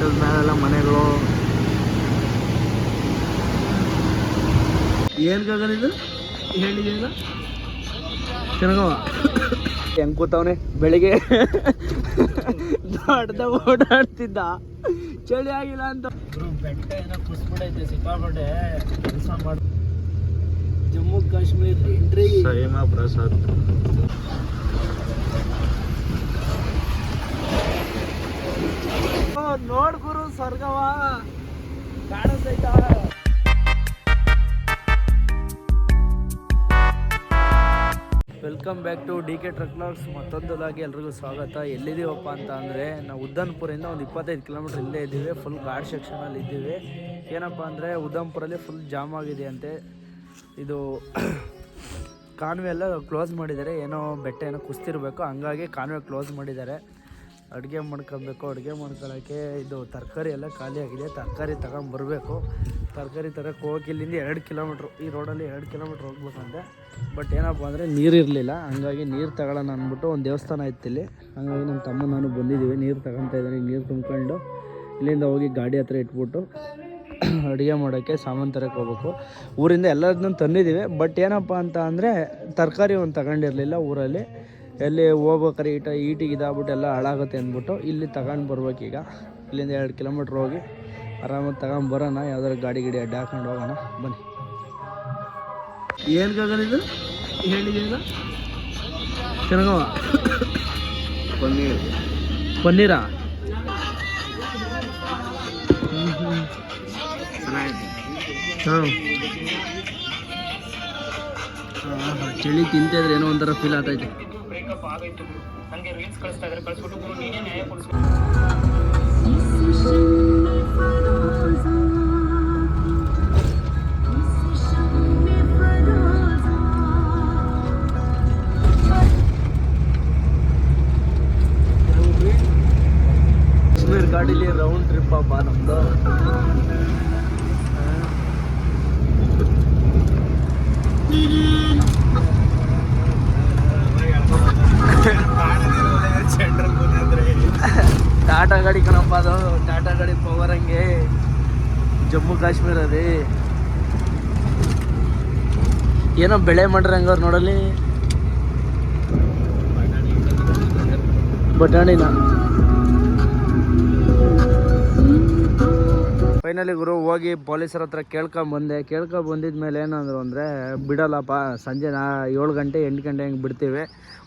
ಬೆಟ್ಟದ ಮೇಲೆಲ್ಲ ಮನೆಗಳು. ಏನ್ ಗಗನ ಇದು? ಹೇಳಿದೀಗ ಚೆನ್ನಾಗವ ಹೆಂಗ್ ಕೂತವನೆ? ಬೆಳಿಗ್ಗೆ ದೊಡ್ಡ ಓಡಾಡ್ತಿದ್ದ. ಚಳಿ ಆಗಿಲ್ಲ ಅಂತ. ಬೆಟ್ಟ ಏನೋ ಕುಸ್ಬಿಡೈತೆ ಸಿಕ್ಕಾಪಟ್ಟೆ ಕೆಲಸ ಮಾಡಿ ಜಮ್ಮು ಕಾಶ್ಮೀರ್ ಎಂಟ್ರಿ ಸೈಮಾ ಪ್ರಸಾದ್. ನೋಡ್ ಗುರು ಸ್ವರ್ಗವ ಕಾಣಿಸ್ತೈತ welcome back to D K truckers ಮತ್ತೊಂದಲಾಗಿ ಎಲ್ರಿಗೂ ಸ್ವಾಗತ. ಎಲ್ಲಿದ್ದೀವಪ್ಪ ಅಂತ ಅಂದರೆ, ನಾವು ಉದ್ದನ್ಪುರಿಂದ ಒಂದು ಇಪ್ಪತ್ತೈದು ಕಿಲೋಮೀಟ್ರ್ ಇಲ್ಲೇ ಇದ್ದೀವಿ. ಫುಲ್ ಘಾಟ್ ಸೆಕ್ಷನಲ್ಲಿ ಇದ್ದೀವಿ. ಏನಪ್ಪ ಅಂದರೆ ಉದ್ದಂಪುರಲ್ಲಿ ಫುಲ್ ಜಾಮ್ ಆಗಿದೆ ಅಂತೆ. ಇದು ಕಾನ್ವೆ ಎಲ್ಲ ಕ್ಲೋಸ್ ಮಾಡಿದ್ದಾರೆ. ಏನೋ ಬೆಟ್ಟ ಏನೋ ಕುಸ್ತಿರಬೇಕು. ಹಂಗಾಗಿ ಕಾನ್ವೆ ಕ್ಲೋಸ್ ಮಾಡಿದ್ದಾರೆ. ಅಡುಗೆ ಮಾಡ್ಕೊಬೇಕು, ಅಡುಗೆ ಮಾಡ್ಕೊಳ್ಳೋಕ್ಕೆ ಇದು ತರಕಾರಿ ಎಲ್ಲ ಖಾಲಿ ಆಗಿದೆ. ತರಕಾರಿ ತಗೊಂಬರ್ಬೇಕು ತರಕಾರಿ ತರಕ್ಕೆ ಹೋಗಿ ಇಲ್ಲಿಂದ ಎರಡು ಕಿಲೋಮೀಟ್ರ್, ಈ ರೋಡಲ್ಲಿ ಎರಡು ಕಿಲೋಮೀಟ್ರ್ ಹೋಗ್ಬೇಕಂತೆ. ಬಟ್ ಏನಪ್ಪ ಅಂದರೆ ನೀರು ಇರಲಿಲ್ಲ. ಹಂಗಾಗಿ ನೀರು ತಗೊಳ್ಳೋಣ ಅಂದ್ಬಿಟ್ಟು ಒಂದು ದೇವಸ್ಥಾನ ಇತ್ತಿಲ್ಲಿ ಹಂಗಾಗಿ ನಮ್ಮ ತಮ್ಮ ನಾನು ಬಂದಿದ್ದೀವಿ. ನೀರು ತಗೊತಾ ಇದ್ದೀನಿ ನೀರು ತುಂಬ್ಕೊಂಡು ಇಲ್ಲಿಂದ ಹೋಗಿ ಗಾಡಿ ಹತ್ರ ಇಟ್ಬಿಟ್ಟು ಅಡುಗೆ ಮಾಡೋಕ್ಕೆ ಸಾಮಾನು ತರಕ್ಕೆ ಹೋಗ್ಬೇಕು. ಊರಿಂದ ಎಲ್ಲದನ್ನೂ ತಂದಿದ್ದೀವಿ. ಬಟ್ ಏನಪ್ಪ ಅಂತ ಅಂದರೆ ತರಕಾರಿ ಒಂದು ತಗೊಂಡಿರಲಿಲ್ಲ ಊರಲ್ಲಿ. ಎಲ್ಲಿ ಹೋಗ್ಬೇಕಾರೆ ಈಟ ಈಟಿಗೆ ಇದಾಗ್ಬಿಟ್ಟು ಎಲ್ಲ ಹಾಳಾಗುತ್ತೆ ಅಂದ್ಬಿಟ್ಟು ಇಲ್ಲಿ ತಗೊಂಡು ಬರ್ಬೇಕೀಗ ಇಲ್ಲಿಂದ ಎರಡು ಕಿಲೋಮೀಟ್ರ್ ಹೋಗಿ ಆರಾಮಾಗಿ ತಗೊಂಡು ಬರೋಣ. ಯಾವ್ದಾದ್ರು ಗಾಡಿ ಗಿಡಿ ಅಡ್ಡ ಹಾಕೊಂಡು ಹೋಗೋಣ. ಬನ್ನಿ. ಏನು ಗಗನ ಇದು? ಹೇಳಿದೀಗ ಚೆನ್ನಾಗವ ಪನ್ನೀರ್. ಪನ್ನೀರಾ? ಹಾಂ ಚಳಿ ತಿಂತಿದ್ರೆ ಏನೋ ಒಂಥರ ಫೀಲ್ ಆಗ್ತೈತೆ. ಕಾಶ್ಮೀರ್ ಗಾಡೀಲಿ ರೌಂಡ್ ಟ್ರಿಪ್ ಅಪ್ಪ ನಮ್ದು ಟಾಟಾ ಗಾಡಿ ಕಣಪ್ಪ, ಅದು ಟಾಟಾ ಗಾಡಿ ಪವರ್ ಹಂಗೆ. ಜಮ್ಮು ಕಾಶ್ಮೀರ ರೀ. ಏನೋ ಬೆಳೆ ಮಾಡ್ರಿ ಹಂಗವ್ರು ನೋಡಲಿ ಬಟಾಣಿನ. ಫೈನಲಿ ಗುರು ಹೋಗಿ ಪೊಲೀಸರ ಹತ್ರ ಕೇಳ್ಕೊಂಬಂದೆ ಕೇಳ್ಕೊಂಬಂದಿದ ಮೇಲೆ ಏನಂದ್ರು ಅಂದರೆ, ಬಿಡಲ್ಲಪ್ಪ, ಸಂಜೆ ನಾ ಏಳು ಗಂಟೆ, ಎಂಟು ಗಂಟೆ ಹಂಗೆ ಬಿಡ್ತೀವಿ.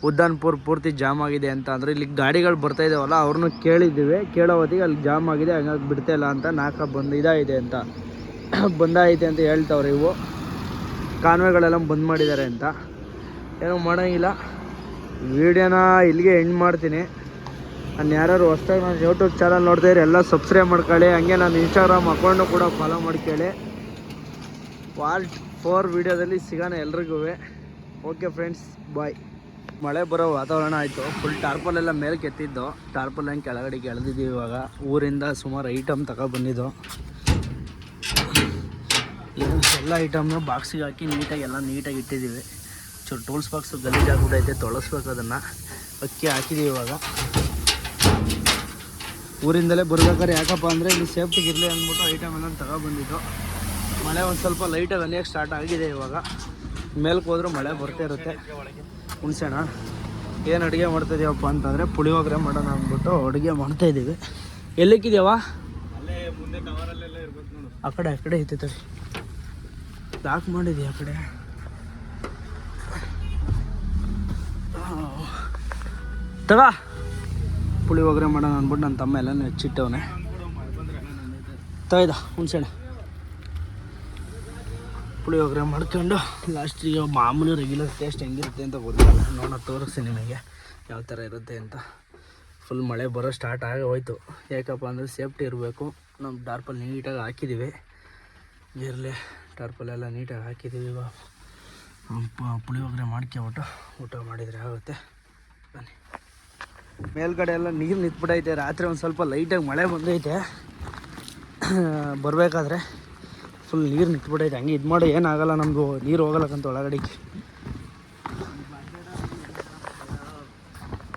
ಉದ್ದಾನ್ಪುರ್ ಪೂರ್ತಿ ಜಾಮ್ ಆಗಿದೆ ಅಂತ ಅಂದ್ರೆ ಇಲ್ಲಿ ಗಾಡಿಗಳು ಬರ್ತಾ ಇದಾವಲ್ಲ ಅವ್ರನ್ನೂ ಕೇಳಿದ್ದೀವಿ. ಕೇಳೋ ಹೊತ್ತಿಗೆ ಅಲ್ಲಿ ಜಾಮ್ ಆಗಿದೆ, ಹಂಗಾಗಿ ಬಿಡ್ತಾ ಇಲ್ಲ ಅಂತ ನಾಲ್ಕ ಬಂದು ಇದಾಗಿದೆ ಅಂತ. ಬಂದಾಯಿತೆ ಅಂತ ಹೇಳ್ತಾವ್ರೆ ಇವು. ಕಾನ್ವೆಗಳೆಲ್ಲ ಬಂದ್ ಮಾಡಿದ್ದಾರೆ ಅಂತ. ಏನೋ ಮಾಡೋಂಗಿಲ್ಲ. ವಿಡಿಯೋನ ಇಲ್ಲಿಗೆ ಎಂಡ್ ಮಾಡ್ತೀನಿ. ನಾನು ಯಾರು ಹೊಸ್ದಾಗಿ ನಾನು ಯೂಟ್ಯೂಬ್ ಚಾನಲ್ ನೋಡ್ತಾ ಇದ್ರೆ ಎಲ್ಲ ಸಬ್ಸ್ಕ್ರೈಬ್ ಮಾಡ್ಕೊಳ್ಳಿ. ಹಂಗೆ ನಾನು ಇನ್ಸ್ಟಾಗ್ರಾಮ್ ಅಕೌಂಟು ಕೂಡ ಫಾಲೋ ಮಾಡ್ಕೊಳ್ಳಿ. ಪಾರ್ಟ್ ಫೋರ್ ವೀಡಿಯೋದಲ್ಲಿ ಸಿಗೋಣ ಎಲ್ರಿಗೂ. ಓಕೆ ಫ್ರೆಂಡ್ಸ್ ಬಾಯ್ ಮಳೆ ಬರೋ ವಾತಾವರಣ ಆಯಿತು. ಫುಲ್ ಟಾರ್ಪಲ್ ಎಲ್ಲ ಮೇಲೆ ಕೆತ್ತಿದ್ದು. ಟಾರ್ಪಲ್ ಹಂಗೆ ಕೆಳಗಡೆ ಎಳೆದಿದ್ದೀವಿ ಇವಾಗ. ಊರಿಂದ ಸುಮಾರು ಐಟಮ್ ತಗೊಬಂದಿದ್ದು ಎಲ್ಲ ಐಟಮ್ನು ಬಾಕ್ಸಿಗೆ ಹಾಕಿ ನೀಟಾಗಿ ಎಲ್ಲ ನೀಟಾಗಿ ಇಟ್ಟಿದ್ದೀವಿ. ಚೂರು ಟೂಲ್ಸ್ ಬಾಕ್ಸು ಗಲೀಜಾಗ್ಬಿಟ್ಟೈತೆ ತೊಳಸ್ಬೇಕು ಅದನ್ನು. ಅಕ್ಕಿ ಹಾಕಿದ್ದೀವಿ ಇವಾಗ. ಊರಿಂದಲೇ ಬರ್ಬೇಕಾದ್ರೆ ಯಾಕಪ್ಪ ಅಂದರೆ ಇಲ್ಲಿ ಸೇಫ್ಟಿಗೆ ಇರಲಿ ಅಂದ್ಬಿಟ್ಟು ಐಟಮ್ ಎಲ್ಲ ತಗೊಬಂದಿದ್ದು. ಮಳೆ ಒಂದು ಸ್ವಲ್ಪ ಲೈಟಾಗಿ ಹನಿಯಕ್ಕೆ ಸ್ಟಾರ್ಟ್ ಆಗಿದೆ ಇವಾಗ. ಮೇಲ್ಗೆ ಹೋದ್ರೂ ಮಳೆ ಬರ್ತಾ ಇರುತ್ತೆ. ಹುಣ್ಸೆಣ ಏನು ಅಡುಗೆ ಮಾಡ್ತಾಯಿದ್ದೀವಪ್ಪ ಅಂತಂದರೆ ಪುಳಿಯೋಗರೆ ಮಾಡೋಣ ಅಂದ್ಬಿಟ್ಟು ಅಡುಗೆ ಮಾಡ್ತಾಯಿದ್ದೀವಿ ಎಲ್ಲಿಕ್ಕಿದ್ಯಾವ ಆ ಕಡೆ ಆ ಕಡೆ ಐತೆ ತಡಿ. ಲಾಕ್ ಮಾಡಿದ್ಯಾ ಆ ಕಡೆ? ತಗೋ. ಪುಳಿಯೋಗರೆ ಮಾಡೋಣ ಅಂದ್ಬಿಟ್ಟು ನನ್ನ ತಮ್ಮ ಎಲ್ಲನೂ ಹೆಚ್ಚಿಟ್ಟವನೆ. ತಗದ ಹುಣ್ಸೆಣ್ಣ ಪುಳಿಯೋಗರೆ ಮಾಡ್ಕೊಂಡು ಲಾಸ್ಟಿಗೆ ಮಾಮೂಲಿ ರೆಗ್ಯುಲರ್ ಟೇಸ್ಟ್ ಹೆಂಗಿರುತ್ತೆ ಅಂತ ಗೊತ್ತಿಲ್ಲ. ನೋಡೋಣ ತೋರಿಸಿ ನಿಮಗೆ ಯಾವ ಥರ ಇರುತ್ತೆ ಅಂತ. ಫುಲ್ ಮಳೆ ಬರೋ ಸ್ಟಾರ್ಟ್ ಆಗಿ ಹೋಯ್ತು. ಯಾಕಪ್ಪ ಅಂದರೆ ಸೇಫ್ಟಿ ಇರಬೇಕು. ನಮ್ಮ ಟಾರ್ಪಲ್ ನೀಟಾಗಿ ಹಾಕಿದ್ದೀವಿ ಇರಲಿ ಟಾರ್ಪಲ್ ಎಲ್ಲ ನೀಟಾಗಿ ಹಾಕಿದ್ದೀವಿ ಇವಾಗ. ಪುಳಿಯೋಗರೆ ಮಾಡ್ಕೊಬಿಟ್ಟು ಊಟ ಮಾಡಿದರೆ ಆಗುತ್ತೆ. ಬನ್ನಿ. ಮೇಲ್ಗಡೆ ಎಲ್ಲ ನೀರು ನಿಂತ್ಬಿಟ್ಟೈತೆ ರಾತ್ರಿ ಒಂದು ಸ್ವಲ್ಪ ಲೈಟಾಗಿ ಮಳೆ ಬಂದೈತೆ. ಬರಬೇಕಾದ್ರೆ ಫುಲ್ ನೀರು ನಿಂತ್ಬಿಟ್ಟೈತೆ ಹಂಗೆ ಇದು ಮಾಡಿ, ಏನಾಗಲ್ಲ ನಮ್ಮದು ನೀರು ಹೋಗಲ್ಲಕ್ಕಂತ ಒಳಗಡೆಗೆ.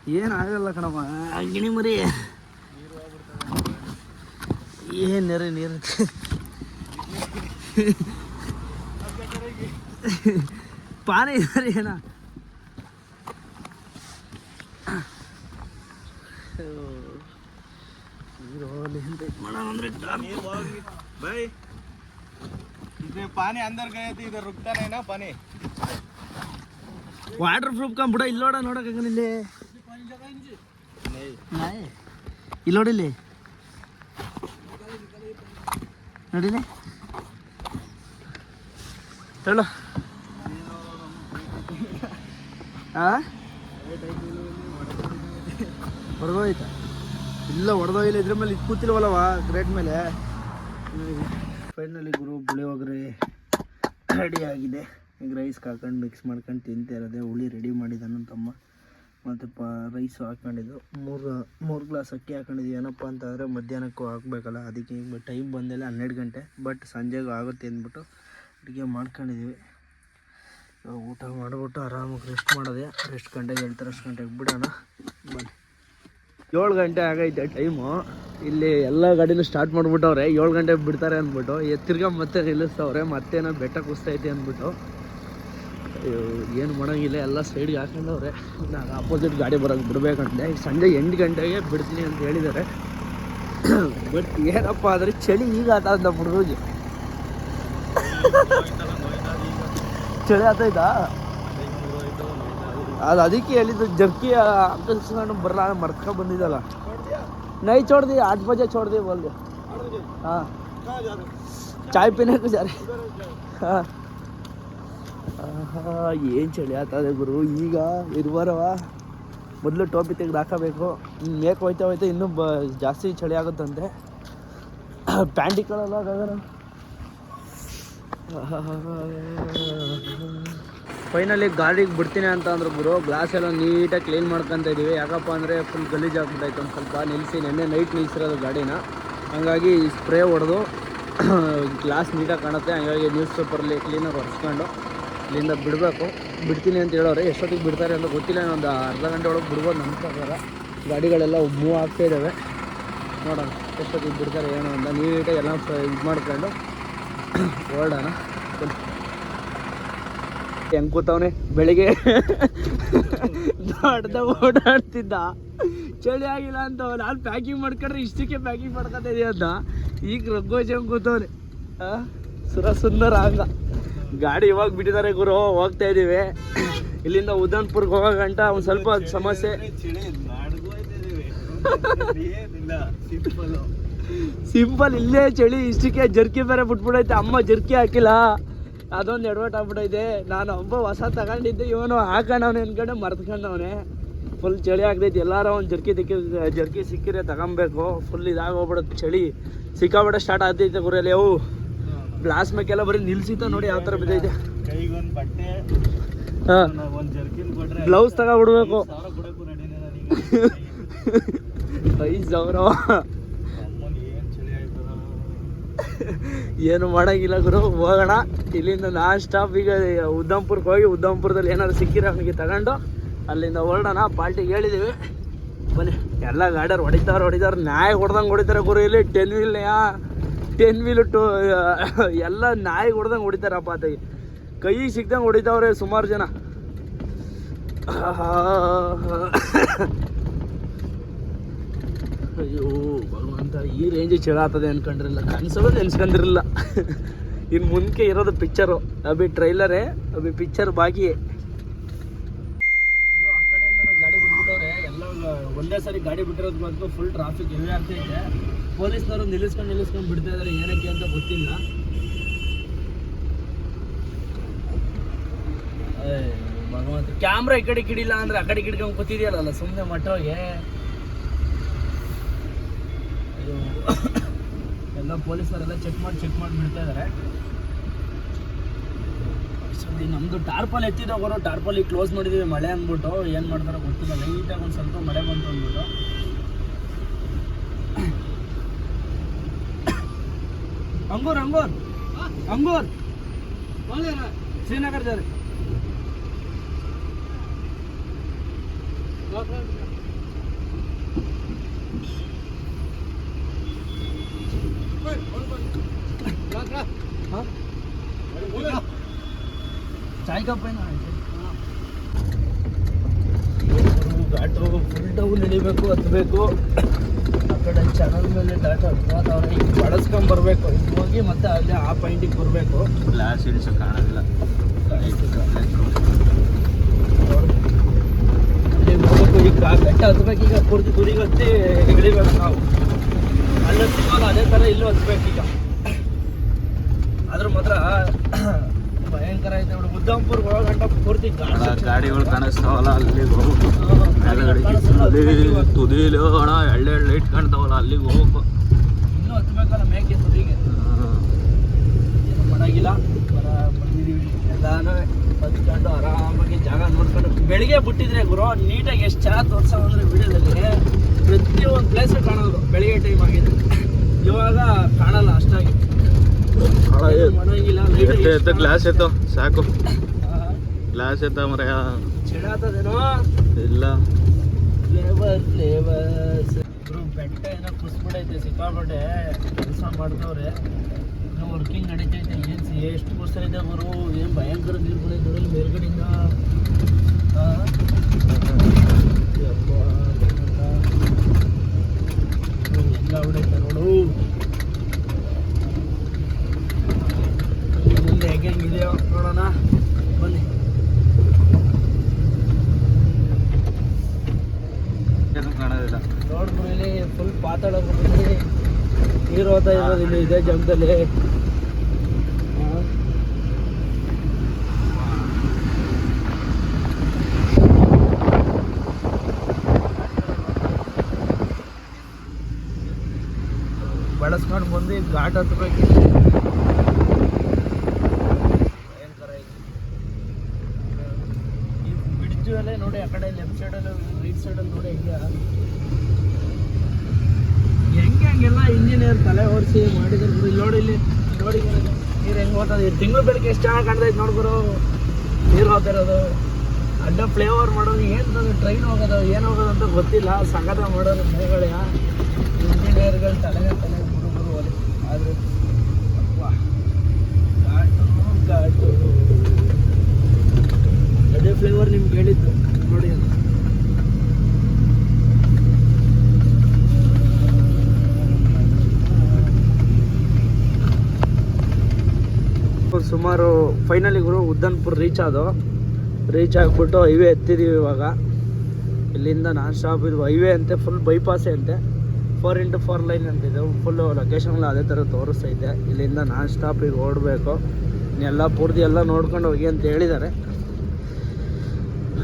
ಏನಾಗಲ್ಲ ಕಣಮ್ಮ ಗಿಣಿ ಮರಿ. ಏನು ನೀರು ನೀರು? ಪಾನಿ ಏನ. ಇದು ಪಾನಿ ವಾಟರ್ ಪ್ರೂಫ್ ಕಂಬಿಡ ಬಿಡ ಇಲ್ಲೋಡ ನೋಡಕ್ ಇಲ್ಲಿ. ಇಲ್ಲಿ ನೋಡಿಲ್ಲ? ಹೇಳು. ಹಾ ಬರ್ಬೋಯ್ತಾ ಇಲ್ಲ ಹೊಡೆದೋಗಿಲ್ಲ ಇದ್ರ ಮೇಲೆ ಇದು ಕೂತಿಲ್ವಲ್ಲವ ಗ್ರೇಟ್ ಮೇಲೆ. ಫೈನಲಿ ಗುರು ಪುಳಿಯೋಗರೆ ರೆಡಿ ಆಗಿದೆ. ಈಗ ರೈಸ್ ಹಾಕೊಂಡು ಮಿಕ್ಸ್ ಮಾಡ್ಕೊಂಡು ತಿಂತಾ ಇರೋದೆ. ಹುಳಿ ರೆಡಿ ಮಾಡಿದ ನನ್ನ ತಮ್ಮ. ಮತ್ತು ಪ ರೈಸು ಹಾಕೊಂಡಿದ್ದು. ಮೂರು ಮೂರು ಗ್ಲಾಸ್ ಅಕ್ಕಿ ಹಾಕೊಂಡಿದ್ವಿ ಏನಪ್ಪ ಅಂತಂದರೆ ಮಧ್ಯಾಹ್ನಕ್ಕೂ ಹಾಕಬೇಕಲ್ಲ, ಅದಕ್ಕೆ ಈಗ ಟೈಮ್ ಬಂದಿಲ್ಲ, ಹನ್ನೆರಡು ಗಂಟೆ. ಬಟ್ ಸಂಜೆಗೂ ಆಗುತ್ತೆ ಅಂದ್ಬಿಟ್ಟು ಅಡುಗೆ ಮಾಡ್ಕೊಂಡಿದ್ದೀವಿ. ಊಟ ಮಾಡಿಬಿಟ್ಟು ಆರಾಮಾಗಿ ರೆಸ್ಟ್ ಮಾಡೋದೆ. ಎಷ್ಟು ಗಂಟೆಗೆ ಹೇಳ್ತಾರೆ, ಅಷ್ಟು ಗಂಟೆಗೆ ಬಿಡೋಣ. ಬನ್ನಿ. ಏಳು ಗಂಟೆ ಆಗೈತೆ ಟೈಮು ಇಲ್ಲಿ ಎಲ್ಲ ಗಾಡಿನೂ ಸ್ಟಾರ್ಟ್ ಮಾಡಿಬಿಟ್ಟವ್ರೆ. ಏಳು ಗಂಟೆಗೆ ಬಿಡ್ತಾರೆ ಅಂದ್ಬಿಟ್ಟು ಎ- ತಿರ್ಗಾ ಮತ್ತೆ ನಿಲ್ಲಿಸ್ತವ್ರೆ ಮತ್ತೇನೋ ಬೆಟ್ಟ ಕುಸ್ತೈತೆ ಅಂದ್ಬಿಟ್ಟು. ಅಯ್ಯೋ, ಏನು ಮಾಡೋಂಗಿಲ್ಲ, ಎಲ್ಲ ಸೈಡ್ಗೆ ಹಾಕೊಂಡವ್ರೆ. ನಾನು ಆಪೋಸಿಟ್ ಗಾಡಿ ಬರೋಕ್ಕೆ ಬಿಡ್ಬೇಕಂತೆ. ಈಗ ಸಂಜೆ ಎಂಟು ಗಂಟೆಗೆ ಬಿಡ್ತೀನಿ ಅಂತ ಹೇಳಿದ್ದಾರೆ ಬಟ್ ಏನಪ್ಪ ಆದರೆ ಚಳಿ ಈಗ ಆತ ಅಂತ ಹುಡುಗರಿಗೆ. ಚಳಿ ಆತೈತಾ ಅದು ಅದಕ್ಕೆ ಹೇಳಿದ್ದು ಜರ್ಕಿ ಹಾಕಿಸ್ಕೊಂಡು ಬರಲ್ಲ ಮರ್ತ್ಕೊಂಡು ಬಂದಿದ್ದಲ್ಲ ನೈ छोड़ दी आठ बजे छोड़ दी बोल दे हाँ चाय पीने को जा रहे हाँ ಏನು ಚಳಿ ಆಗ್ತದೆ ಗುರು ಈಗ ಇರುವರವ ಮೊದಲು ಟೋಪಿ ತೆಗೆದು ಹಾಕಬೇಕು ಮೇಕ್ ಹೋಯ್ತಾ ಹೋಯ್ತಾ ಇನ್ನೂ ಬ ಜಾಸ್ತಿ ಚಳಿ ಆಗುತ್ತಂತೆ ಪ್ಯಾಂಟ್ ಇಕ್ಕೊಳ್ಳಲ್ಲ ಗಗನ ಫೈನಲಿ ಗಾಡಿಗೆ ಬಿಡ್ತೀನಿ ಅಂತ ಅಂದ್ರು ಗುರು ಗ್ಲಾಸ್ ಎಲ್ಲ ನೀಟಾಗಿ ಕ್ಲೀನ್ ಮಾಡ್ಕೊತ ಇದೀವಿ. ಯಾಕಪ್ಪ ಅಂದರೆ ಫುಲ್ ಗಲೀಜ್ ಆಗ್ಬಿಟ್ಟೈತೆ ಒಂದು ಸ್ವಲ್ಪ. ನಿಲ್ಲಿಸಿ ನೆನ್ನೆ ನೈಟ್ ನಿಲ್ಲಿಸಿರೋದು ಗಾಡಿನ. ಹಂಗಾಗಿ ಸ್ಪ್ರೇ ಹೊಡೆದು ಗ್ಲಾಸ್ ನೀಟಾಗಿ ಕಾಣುತ್ತೆ. ಹಾಗಾಗಿ ನ್ಯೂಸ್ ಪೇಪರಲ್ಲಿ ಕ್ಲೀನಾಗಿ ಒರೆಸ್ಕೊಂಡು ಇಲ್ಲಿಂದ ಬಿಡಬೇಕು. ಬಿಡ್ತೀನಿ ಅಂತ ಹೇಳೋರೆ. ಎಷ್ಟೊತ್ತಿಗೆ ಬಿಡ್ತಾರೆ ಅಂತ ಗೊತ್ತಿಲ್ಲ. ಒಂದು ಅರ್ಧ ಗಂಟೆ ಒಳಗೆ ಬಿಡ್ಬೋದು ನಮ್ಮ ಪ್ರಕಾರ. ಗಾಡಿಗಳೆಲ್ಲ ಮೂವ್ ಆಗ್ತಾ ಇದ್ದಾವೆ ನೋಡೋಣ ಎಷ್ಟೊತ್ತಿಗೆ ಬಿಡ್ತಾರೆ, ಏನು ಅಂತ. ನೀಟಾಗಿ ಎಲ್ಲ ಇದು ಮಾಡ್ಕೊಂಡು ಹೊರಡೋಣ. ಹೆಂಗ್ ಕೂತವನೆ? ಬೆಳಿಗ್ಗೆ ದೊಡ್ಡ ಓಡಾಡ್ತಿದ್ದ ಚಳಿ ಆಗಿಲ್ಲ ಅಂತ ನಾನು ಪ್ಯಾಕಿಂಗ್ ಮಾಡ್ಕೊಂಡ್ರೆ ಇಷ್ಟಕ್ಕೆ ಪ್ಯಾಕಿಂಗ್ ಮಾಡ್ಕೊತಾ ಅಂತ. ಈಗ ರಗ್ಗೋಜ್ ಹೆಂಗ್ ಕೂತವ್ರೆ? ಸುರ ಸುಂದರ ಅಂಗ. ಗಾಡಿ ಇವಾಗ ಬಿಟ್ಟಿದ್ದಾರೆ ಗುರು, ಹೋಗ್ತಾ ಇದೀವಿ. ಇಲ್ಲಿಂದ ಉದನ್ಪುರ್ಗೆ ಹೋಗೋ ಗಂಟ ಒಂದು ಸ್ವಲ್ಪ ಸಮಸ್ಯೆ. ಸಿಂಪಲ್ ಇಲ್ಲೇ ಚಳಿ, ಇಷ್ಟಕ್ಕೆ ಜರ್ಕಿ ಬೇರೆ ಬಿಟ್ಬಿಡೈತೆ. ಅಮ್ಮ ಜರ್ಕಿ ಹಾಕಿಲ್ಲ. ಅದೊಂದು ಎಡವಟ್ ಆಗ್ಬಿಟ್ಟೈತೆ. ನಾನು ಒಬ್ಬ ಹೊಸ ತಗೊಂಡಿದ್ದೆ ಇವನು ಹಾಕೊಂಡವ್ನು ಅನ್ಕೊಂಡು ಮರ್ತ್ಕೊಂಡವನೆ. ಫುಲ್ ಚಳಿ ಆಗ್ತೈತಿ. ಎಲ್ಲಾರ ಒಂದು ಜರ್ಕಿ ತಿಕ್ಕಿ ಜರ್ಕಿ ಸಿಕ್ಕಿದ್ರೆ ತಗೊಬೇಕು. ಫುಲ್ ಇದಾಗೋಗ್ಬಿಡುತ್ತೆ ಚಳಿ. ಸಿಕ್ಕಾಬಿಡ ಸ್ಟಾರ್ಟ್ ಆಗ್ತೈತೆ ಗುರಿಯಲ್ಲಿ ಅವು ಗ್ಲಾಸ್ ಮೇಕೆಲ್ಲ ಬರೀ ನಿಲ್ಸಿತ್ತು ನೋಡಿ ಯಾವ ಥರ ಬಿದ್ದೈತೆ. ಹಾಂ. ಬ್ಲೌಸ್ ತಗೊಬಿಡ್ಬೇಕು ಕೊಡಕ್ಕೂ ಐದು ಸಾವಿರ ಅಮ್ಮನ್ ಏನ್ ಚಳಿ ಆಯ್ತದ ಏನು ಮಾಡಂಗಿಲ್ಲ ಗುರು, ಹೋಗೋಣ. ಇಲ್ಲಿಂದ ನಾನ್ ಸ್ಟಾಪ್ ಈಗ ಉದ್ದಂಪುರಕ್ಕೆ ಹೋಗಿ ಉದ್ದಂಪುರದಲ್ಲಿ ಏನಾದ್ರು ಸಿಕ್ಕಿರೋ ಅವನಿಗೆ ತಗೊಂಡು ಅಲ್ಲಿಂದ ಹೊರಡೋಣ ಪಾರ್ಟಿಗೆ ಹೇಳಿದ್ದೀವಿ ಬನ್ನಿ, ಎಲ್ಲ ಗಾಡಿಯವ್ರು ಹೊಡಿತಾವ್ರು ಹೊಡಿತಾವ್ರು. ನಾಯಿ ಹೊಡ್ದಂಗೆ ಹೊಡಿತಾರೆ ಗುರು ಇಲ್ಲಿ ಟೆನ್ ವೀಲ್ ಯಾ ಟೆನ್ ವೀಲ್ ಟು ಎಲ್ಲ ನಾಯಿ ಹೊಡ್ದಂಗೆ ಹೊಡಿತಾರಪ್ಪ ಅತ್ತಿಗೆ ಕೈ ಸಿಗ್ದಂಗೆ ಹೊಡಿತಾವ್ರೆ ಸುಮಾರು ಜನ ಅಯ್ಯೋ ಭಗವಂತ ಈ ರೇಂಜ್ ಚಳ ಆಗ್ತದೆ ಅನ್ಕೊಂಡಿರಲಿಲ್ಲ ಕನ್ಸೋದು ನೆನ್ಸ್ಕೊಂಡಿರಲಿಲ್ಲ ಇನ್ನು ಮುಂದೆ ಇರೋದು ಪಿಕ್ಚರು ಅಬಿ ಟ್ರೈಲರೇ ಅಬಿ ಪಿಕ್ಚರ್ ಬಾಕಿ ಗಾಡಿ ಬಿಟ್ಬಿಟ್ಟವ್ರೆ, ಎಲ್ಲ ಒಂದೇ ಸಾರಿ ಗಾಡಿ ಬಿಟ್ಟಿರೋದು ಬಂದು ಫುಲ್ ಟ್ರಾಫಿಕ್ ಹೆವಿ ಆಗ್ತೈತೆ ಪೊಲೀಸ್ನವರು ನಿಲ್ಲಿಸ್ಕೊಂಡು ನಿಲ್ಲಿಸ್ಕೊಂಡು ಬಿಡ್ತಾ ಇದಾರೆ, ಏನಕ್ಕೆ ಅಂತ ಗೊತ್ತಿಲ್ಲ. ಭಗವಂತ ಕ್ಯಾಮ್ರಾ ಈ ಕಡೆ ಕಿಡಿಲ್ಲ ಅಂದ್ರೆ ಆ ಕಡೆ ಕಿಡ್ಕೊಂಡು ಕೂತಿದೆಯಲ್ಲ ಸುಮ್ಮನೆ ಮಟ್ಟೋಗೆ ಅಯ್ಯೋ. ಎಲ್ಲ ಪೊಲೀಸರೆಲ್ಲ ಚೆಕ್ ಮಾಡಿ ಚೆಕ್ ಮಾಡಿ ಬಿಡ್ತಾ ಇದ್ದಾರೆ ನಮ್ದು ಟಾರ್ಪಲ್ ಎತ್ತಿದವರು ಟಾರ್ಪಲ್ ಕ್ಲೋಸ್ ಮಾಡಿದೀವಿ, ಮಳೆ ಅಂದ್ಬಿಟ್ಟು. ಏನು ಮಾಡ್ತಾರೋ ಗೊತ್ತಿಲ್ಲ. ಲೈಟಾಗಿ ಒಂದು ಸ್ವಲ್ಪ ಮಳೆ ಬಂತು ಅಂದ್ಬಿಟ್ಟು. ಅಂಗೂರ್ ಅಂಗೂರ್. ಅಂಗೂರ್. ಶ್ರೀನಗರ್ ಜಾರಿ चाय का ಫುಲ್ ಡೌನ್ ಹಿಡಿಬೇಕು ಹತ್ತಬೇಕು ಆ ಕಡೆ ಮೇಲೆ ಘಾಟ ಹತ್ತದ ಅವ್ರಿಗೆ ಬಳಸ್ಕೊಂಬರ್ಬೇಕು ಹೋಗಿ ಮತ್ತೆ ಅಲ್ಲಿ ಆ ಪಾಯಿಂಟಿಗೆ ಬರಬೇಕು ಗ್ಲಾಸ್ ಹಿಡಿಸೋ ಕಾಣೋದಿಲ್ಲ ಈಗ ಘಟ್ಟ ಹತ್ತಬೇಕು ಈಗ ಕುರ್ತು ಕುರಿಗತ್ತಿ ಹಿಡಿಬೇಕು ನಾವು ಅಲ್ಲಿ ಹತ್ತಿವಾಗ ಅದೇ ಥರ ಇಲ್ಲೂ ಹತ್ಬೇಕು ಈಗ. ಅದ್ರ ಮಾತ್ರ ಭಯಂಕರ ಐತೆ ನೋಡಿ ಉದ್ದಂಪುರ್ ಒಳಗಂಟ ಪೂರ್ತಿ ಗಾಡಿಗಳು ಕಾಣಿಸ್ತಾವಲ್ಲ ಅಲ್ಲಿಗೆ ಹೋಗ್ಬೇಕು ತುದಿಲಿ ಅಣ್ಣ ಎಳ್ಳೆ ಎಳ್ಳೆ ಲೈಟ್ ಕಾಣ್ತಾವಲ್ಲ ಅಲ್ಲಿಗೆ ಹೋಗ್ಬೇಕು ಇನ್ನೂ ಹತ್ಬೇಕಲ್ಲ ಮೇಕೆ ತುದಿಗೆ. ಮಾಡಾಗಿಲ್ಲ. ಬರ ಬಂದಿದ್ದೀವಿ ಎಲ್ಲಾನು ಹತ್ಕೊಂಡು ಆರಾಮಾಗಿ ಜಾಗ ನೋಡ್ಕೊಂಡು ಬೆಳಿಗ್ಗೆ ಬಿಟ್ಟಿದ್ರೆ ಗುರು ನೀಟಾಗಿ ಎಷ್ಟು ಚೆನ್ನಾಗಿ ತೋರ್ಸೋ ಅಂದ್ರೆ ವಿಡಿಯೋದಲ್ಲಿ. ಪ್ರತಿಯೊಂದು ಪ್ಲೇಸು ಕಾಣೋದು. ಬೆಳಿಗ್ಗೆ ಟೈಮ್ ಆಗಿದೆ ಇವಾಗ ಕಾಣಲ್ಲ ಅಷ್ಟಾಗಿ. ಎತ್ತ ಎತ್ತ ಗ್ಲಾಸ್ ಎತ್ತ. ಸಾಕು. ಗ್ಲಾಸ್ ಎತ್ತ ಮರ ಚೆಡಾತದೇನೋ? ಇಲ್ಲ. ಫ್ಲೇವರ್ ಫ್ಲೇವರ್ಸ್ ಬೆಟ್ಟ ಏನೋ ಕುಸ್ಬಿಡೈತೆ ಸಿಕ್ಕಾಪಟ್ಟೆ ಕೆಲಸ ಮಾಡ್ತವ್ರೆ ಇನ್ನೂ ವರ್ಕಿಂಗ್ ನಡೀತೈತೆ ಏನು ಎಷ್ಟು ಇದೆ ಗುರು? ಏನು ಭಯಂಕರ ನೀರು ಬಿಡೈತೆ ಮೇಲ್ಗಡೆಯಿಂದ? ನೋಡು ಮುಂದೆ ಹೆಂಗೆ ಇದೆಯೋ ನೋಡೋಣ ಬನ್ನಿ ನೋಡ್ಬಿಡು ಫುಲ್ ಪಾತಾಳ ನೀರು ಹೋಗ್ತಾ ಇರೋದು ಇಲ್ಲಿ ಇದೇ ಜಾಗದಲ್ಲಿ ಹಾ. ಬಳಸ್ಕೊಂಡು ಬಂದು ಘಾಟ್ ಹತ್ಬೇಕು ಭಯಂಕರ ಐತಿ ಈ ಬ್ರಿಡ್ಜ್ ಅಲ್ಲೇ ನೋಡಿ, ಆ ಕಡೆ ಲೆಫ್ಟ್ ಸೈಡಲ್ಲಿ ರೈಟ್ ಸೈಡಲ್ಲಿ ನೋಡಿ ಹೆಂಗೆ. ಹೆಂಗೆ ಹಂಗೆಲ್ಲ ಇಂಜಿನಿಯರ್ ತಲೆ ಓಡಿಸಿ ಮಾಡಿದ್ರು ಗುರು. ಇಲ್ಲಿ ನೋಡಿ ಇಲ್ಲಿ ನೋಡಿ. ನೀರು ಹೆಂಗೆ ಹೋಗ್ತದೆ. ತಿಂಗಳು ಬೆಳಗ್ಗೆ ಎಷ್ಟು ಚೆನ್ನಾಗಿ ಕಾಣ್ತೈತೆ ನೋಡ್ಬರು ನೀರು ಹೋಗ್ತಿರೋದು ಅಡ್ಡ ಫ್ಲೇವರ್ ಮಾಡೋದು. ಏನು ಟ್ರೈನ್ ಹೋಗೋದು, ಏನು ಹೋಗೋದು ಅಂತ ಗೊತ್ತಿಲ್ಲ. ಸಂಗತ ಮಾಡೋದು ಮನೆಗಳ ಇಂಜಿನಿಯರ್ಗಳ ತಲೆ ತಲೆ ಹುಡುಗರು ಒಲೆ ಆದರೂ ಘಾಟು ಘಾಟು ಅದೇ ಫ್ಲೇವರ್ ನಿಮ್ಗೆ ಹೇಳಿದ್ದು ನೋಡಿ ಅದು ಸುಮಾರು ಫೈನಲಿ ಗುರು ಉದ್ದನ್ಪುರ್ ರೀಚ್ ಆದೋ ರೀಚ್ ಆಗಿಬಿಟ್ಟು ಹೈವೇ ಎತ್ತಿದ್ದೀವಿ ಇವಾಗ. ಇಲ್ಲಿಂದ ನಾನ್ ಸ್ಟಾಪ್ ಇದು ಹೈವೇ ಅಂತೆ ಫುಲ್ ಬೈಪಾಸೇ ಅಂತೆ. ಫೋರ್ ಇಂಟು ಫೋರ್ ಲೈನ್ ಅಂತ ಇದು. ಫುಲ್ಲು ಲೊಕೇಶನ್ಗಳು ಅದೇ ಥರ ತೋರಿಸ್ತೈತೆ ಇಲ್ಲಿಂದ ನಾನ್ ಸ್ಟಾಪಿಗೆ ಓಡಬೇಕು. ಎಲ್ಲ ಪೂರ್ತಿ ಎಲ್ಲ ನೋಡ್ಕೊಂಡು ಹೋಗಿ ಅಂತ ಹೇಳಿದ್ದಾರೆ.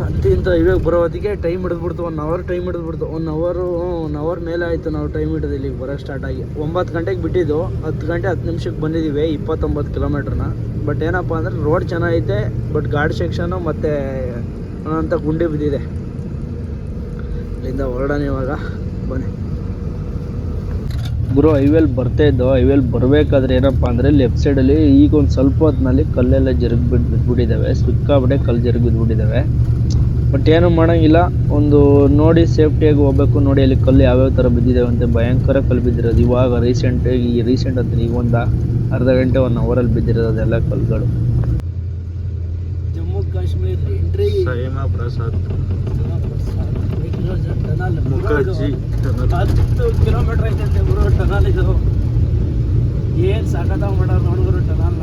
ಅಂತ ಇಂಥ ಇವಾಗ ಬರೋ ಹೊತ್ತಿಗೆ ಟೈಮ್ ಹಿಡಿದ್ಬಿಡ್ತು ಒನ್ ಅವರ್ ಟೈಮ್ ಹಿಡಿದ್ಬಿಡ್ತು. ಒನ್ ಅವರು ಒನ್ ಅವರ್ ಮೇಲೆ ಆಯಿತು ನಾವು ಟೈಮ್ ಹಿಡಿದು ಇಲ್ಲಿಗೆ ಬರೋಕ್ಕೆ ಸ್ಟಾರ್ಟ್ ಆಗಿ. ಒಂಬತ್ತು ಗಂಟೆಗೆ ಬಿಟ್ಟಿದ್ದು, ಹತ್ತು ಗಂಟೆ ಹತ್ತು ನಿಮಿಷಕ್ಕೆ ಬಂದಿದ್ದೀವಿ ಇಪ್ಪತ್ತೊಂಬತ್ತು ಕಿಲೋಮೀಟ್ರನ್ನ ಬಟ್ ಏನಪ್ಪ ಅಂದರೆ ರೋಡ್ ಚೆನ್ನಾಗೈತೆ ಬಟ್ ಗಾಡಿ ಸೆಕ್ಷನು ಮತ್ತು ಅಂತ ಗುಂಡಿ ಬಿದ್ದಿದೆ. ಇಲ್ಲಿಂದ ಹೊರಡೋಣ ಇವಾಗ, ಬನ್ನಿ. ಗುರು ಹೈವೇಲಿ ಬರ್ತಾ ಇದ್ದೋ ಹೈವೇಲಿ ಬರಬೇಕಾದ್ರೆ ಏನಪ್ಪ ಅಂದರೆ ಲೆಫ್ಟ್ ಸೈಡಲ್ಲಿ ಈಗ ಒಂದು ಸ್ವಲ್ಪ ಹೊತ್ತಿನಲ್ಲಿ ಕಲ್ಲೆಲ್ಲ ಜರುಗಿ ಬಿಟ್ಟು ಬಿದ್ದುಬಿಟ್ಟಿದ್ದಾವೆ ಸಿಕ್ಕಾಬಿಟ್ಟೆ ಕಲ್ಲು ಜರುಗಿ ಬಿದ್ದುಬಿಟ್ಟಿದ್ದಾವೆ ಬಟ್ ಏನು ಮಾಡೋಂಗಿಲ್ಲ. ಒಂದು ನೋಡಿ ಸೇಫ್ಟಿಯಾಗಿ ಹೋಗ್ಬೇಕು ನೋಡಿ ಅಲ್ಲಿ ಕಲ್ಲು ಯಾವ್ಯಾವ ಥರ ಬಿದ್ದಿದ್ದಾವೆ ಅಂತ ಭಯಂಕರ ಕಲ್ಲು ಬಿದ್ದಿರೋದು. ಇವಾಗ ರೀಸೆಂಟ್ ಈ ರೀಸೆಂಟ್ ಅಂತ ಈಗ ಒಂದು ಅರ್ಧ ಗಂಟೆ ಒನ್ ಅವರಲ್ಲಿ ಬಿದ್ದಿರೋದು ಅದೆಲ್ಲ ಕಲ್ಲುಗಳು. ಜಮ್ಮು ಕಾಶ್ಮೀರ ಎಂಟ್ರಿ ಸೈಮಾ ಪ್ರಸಾದ್ ಮುಖರ್ಜಿ ಹತ್ತು ಕಿಲೋಮೀಟರ್ ಐತಂತೆ ಗುರು ಟನಲ್ ಇದು. ಏನು ಸಾಕತ್ತ ಮಾಡೋರು ನೋಡಿದ್ರು ಟನಲ್ನ.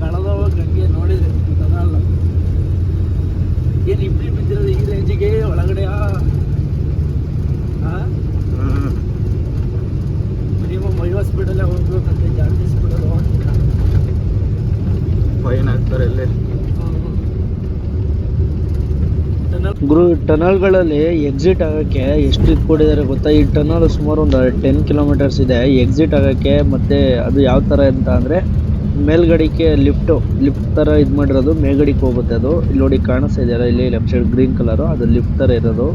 ಕಳೆದವ ಗಂಗೆ ನೋಡಿದ್ರೆ ಟನಲ್ ಏನು ಇಬ್ಬರಿ ಬಿದ್ದಿರೋದು ಈ ರೇಂಜಿಗೆ? ಒಳಗಡೆ ಮಿನಿಮಮ್ ಐವತ್ತು ಸ್ಪೀಡಲ್ಲೇ ಹೋಗ್ಬೇಕಂತೆ ಜಾಸ್ತಿ ಸ್ಪೀಡಲ್ಲಿ ಹೋಗ್ತಿಲ್ಲ ಫೈನ್ ಆಗ್ತಾರೆ ಇಲ್ಲಿ ಗುರು ಟನಲ್ಗಳಲ್ಲಿ ಎಕ್ಸಿಟ್ ಆಗೋಕ್ಕೆ ಎಷ್ಟು ಇಟ್ಕೊಂಡಿದ್ದಾರೆ ಗೊತ್ತಾ? ಈ ಟನಲ್ ಸುಮಾರು ಒಂದು ಟೆನ್ ಕಿಲೋಮೀಟರ್ಸ್ ಇದೆ. ಎಕ್ಸಿಟ್ ಆಗೋಕ್ಕೆ ಮತ್ತು ಅದು ಯಾವ ಥರ ಅಂತ ಅಂದರೆ ಮೇಲ್ಗಡೆಗೆ ಲಿಫ್ಟು, ಲಿಫ್ಟ್ ಥರ ಇದು ಮಾಡಿರೋದು ಮೇಲ್ಗಡೆಗೆ ಹೋಗುತ್ತೆ ಅದು. ಇಲ್ಲಿ ನೋಡಿ ಕಾಣಿಸ್ತಾ ಇಲ್ಲಿ ಲೆಫ್ಟ್ ಸೈಡ್ ಗ್ರೀನ್ ಕಲರು ಅದು ಲಿಫ್ಟ್ ಥರ ಇರೋದು.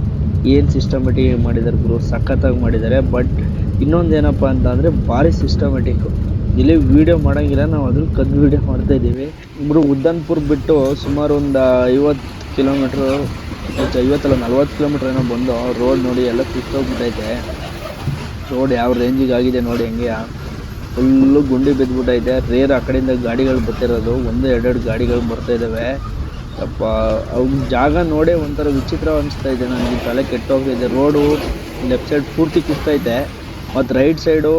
ಏನು ಸಿಸ್ಟಮೆಟಿಕ್ ಮಾಡಿದ್ದಾರೆ ಗುರು? ಸಖತ್ತಾಗಿ ಮಾಡಿದ್ದಾರೆ ಬಟ್ ಇನ್ನೊಂದು ಏನಪ್ಪ ಅಂತ ಅಂದರೆ, ಭಾರಿ ಸಿಸ್ಟಮೆಟಿಕ್ಕು ಇಲ್ಲಿ ವೀಡಿಯೋ ಮಾಡೋಂಗಿಲ್ಲ, ನಾವು ಅದ್ರ ಕದ್ದು ವೀಡಿಯೋ ಮಾಡ್ತಾ ಇದ್ದೀವಿ. ಇಬ್ಬರು ಉದ್ದನ್ಪುರ್ ಬಿಟ್ಟು ಸುಮಾರು ಒಂದು ಐವತ್ತು ಕಿಲೋಮೀಟ್ರು ಐವತ್ತಲ್ಲ, ನಲ್ವತ್ತು ಕಿಲೋಮೀಟ್ರ್ ಏನೋ ಬಂದು ರೋಡ್ ನೋಡಿ ಎಲ್ಲ ಕಿತ್ತೋಗ್ಬಿಟ್ಟೈತೆ ರೋಡ್ ಯಾವ ರೇಂಜಿಗೆ ಆಗಿದೆ ನೋಡಿ ಹೆಂಗೆ. ಫುಲ್ಲು ಗುಂಡಿ ಬಿದ್ದುಬಿಟ್ಟೈತೆ ರೇರ್ ಆ ಕಡೆಯಿಂದ ಗಾಡಿಗಳು ಬರ್ತಿರೋದು. ಒಂದು, ಎರಡೆರಡು ಗಾಡಿಗಳು ಬರ್ತಾ ಇದಾವೆ. ಅಪ್ಪ ಅವ್ನ ಜಾಗ ನೋಡೇ ಒಂಥರ ವಿಚಿತ್ರ ಅನಿಸ್ತಾ ಇದೆ ನನಗೆ ತಲೆ ಕೆಟ್ಟೋಗ್ತಿದೆ. ರೋಡು ಲೆಫ್ಟ್ ಸೈಡ್ ಪೂರ್ತಿ ಕುಸ್ತೈತೆ. ಮತ್ತು ರೈಟ್ ಸೈಡು,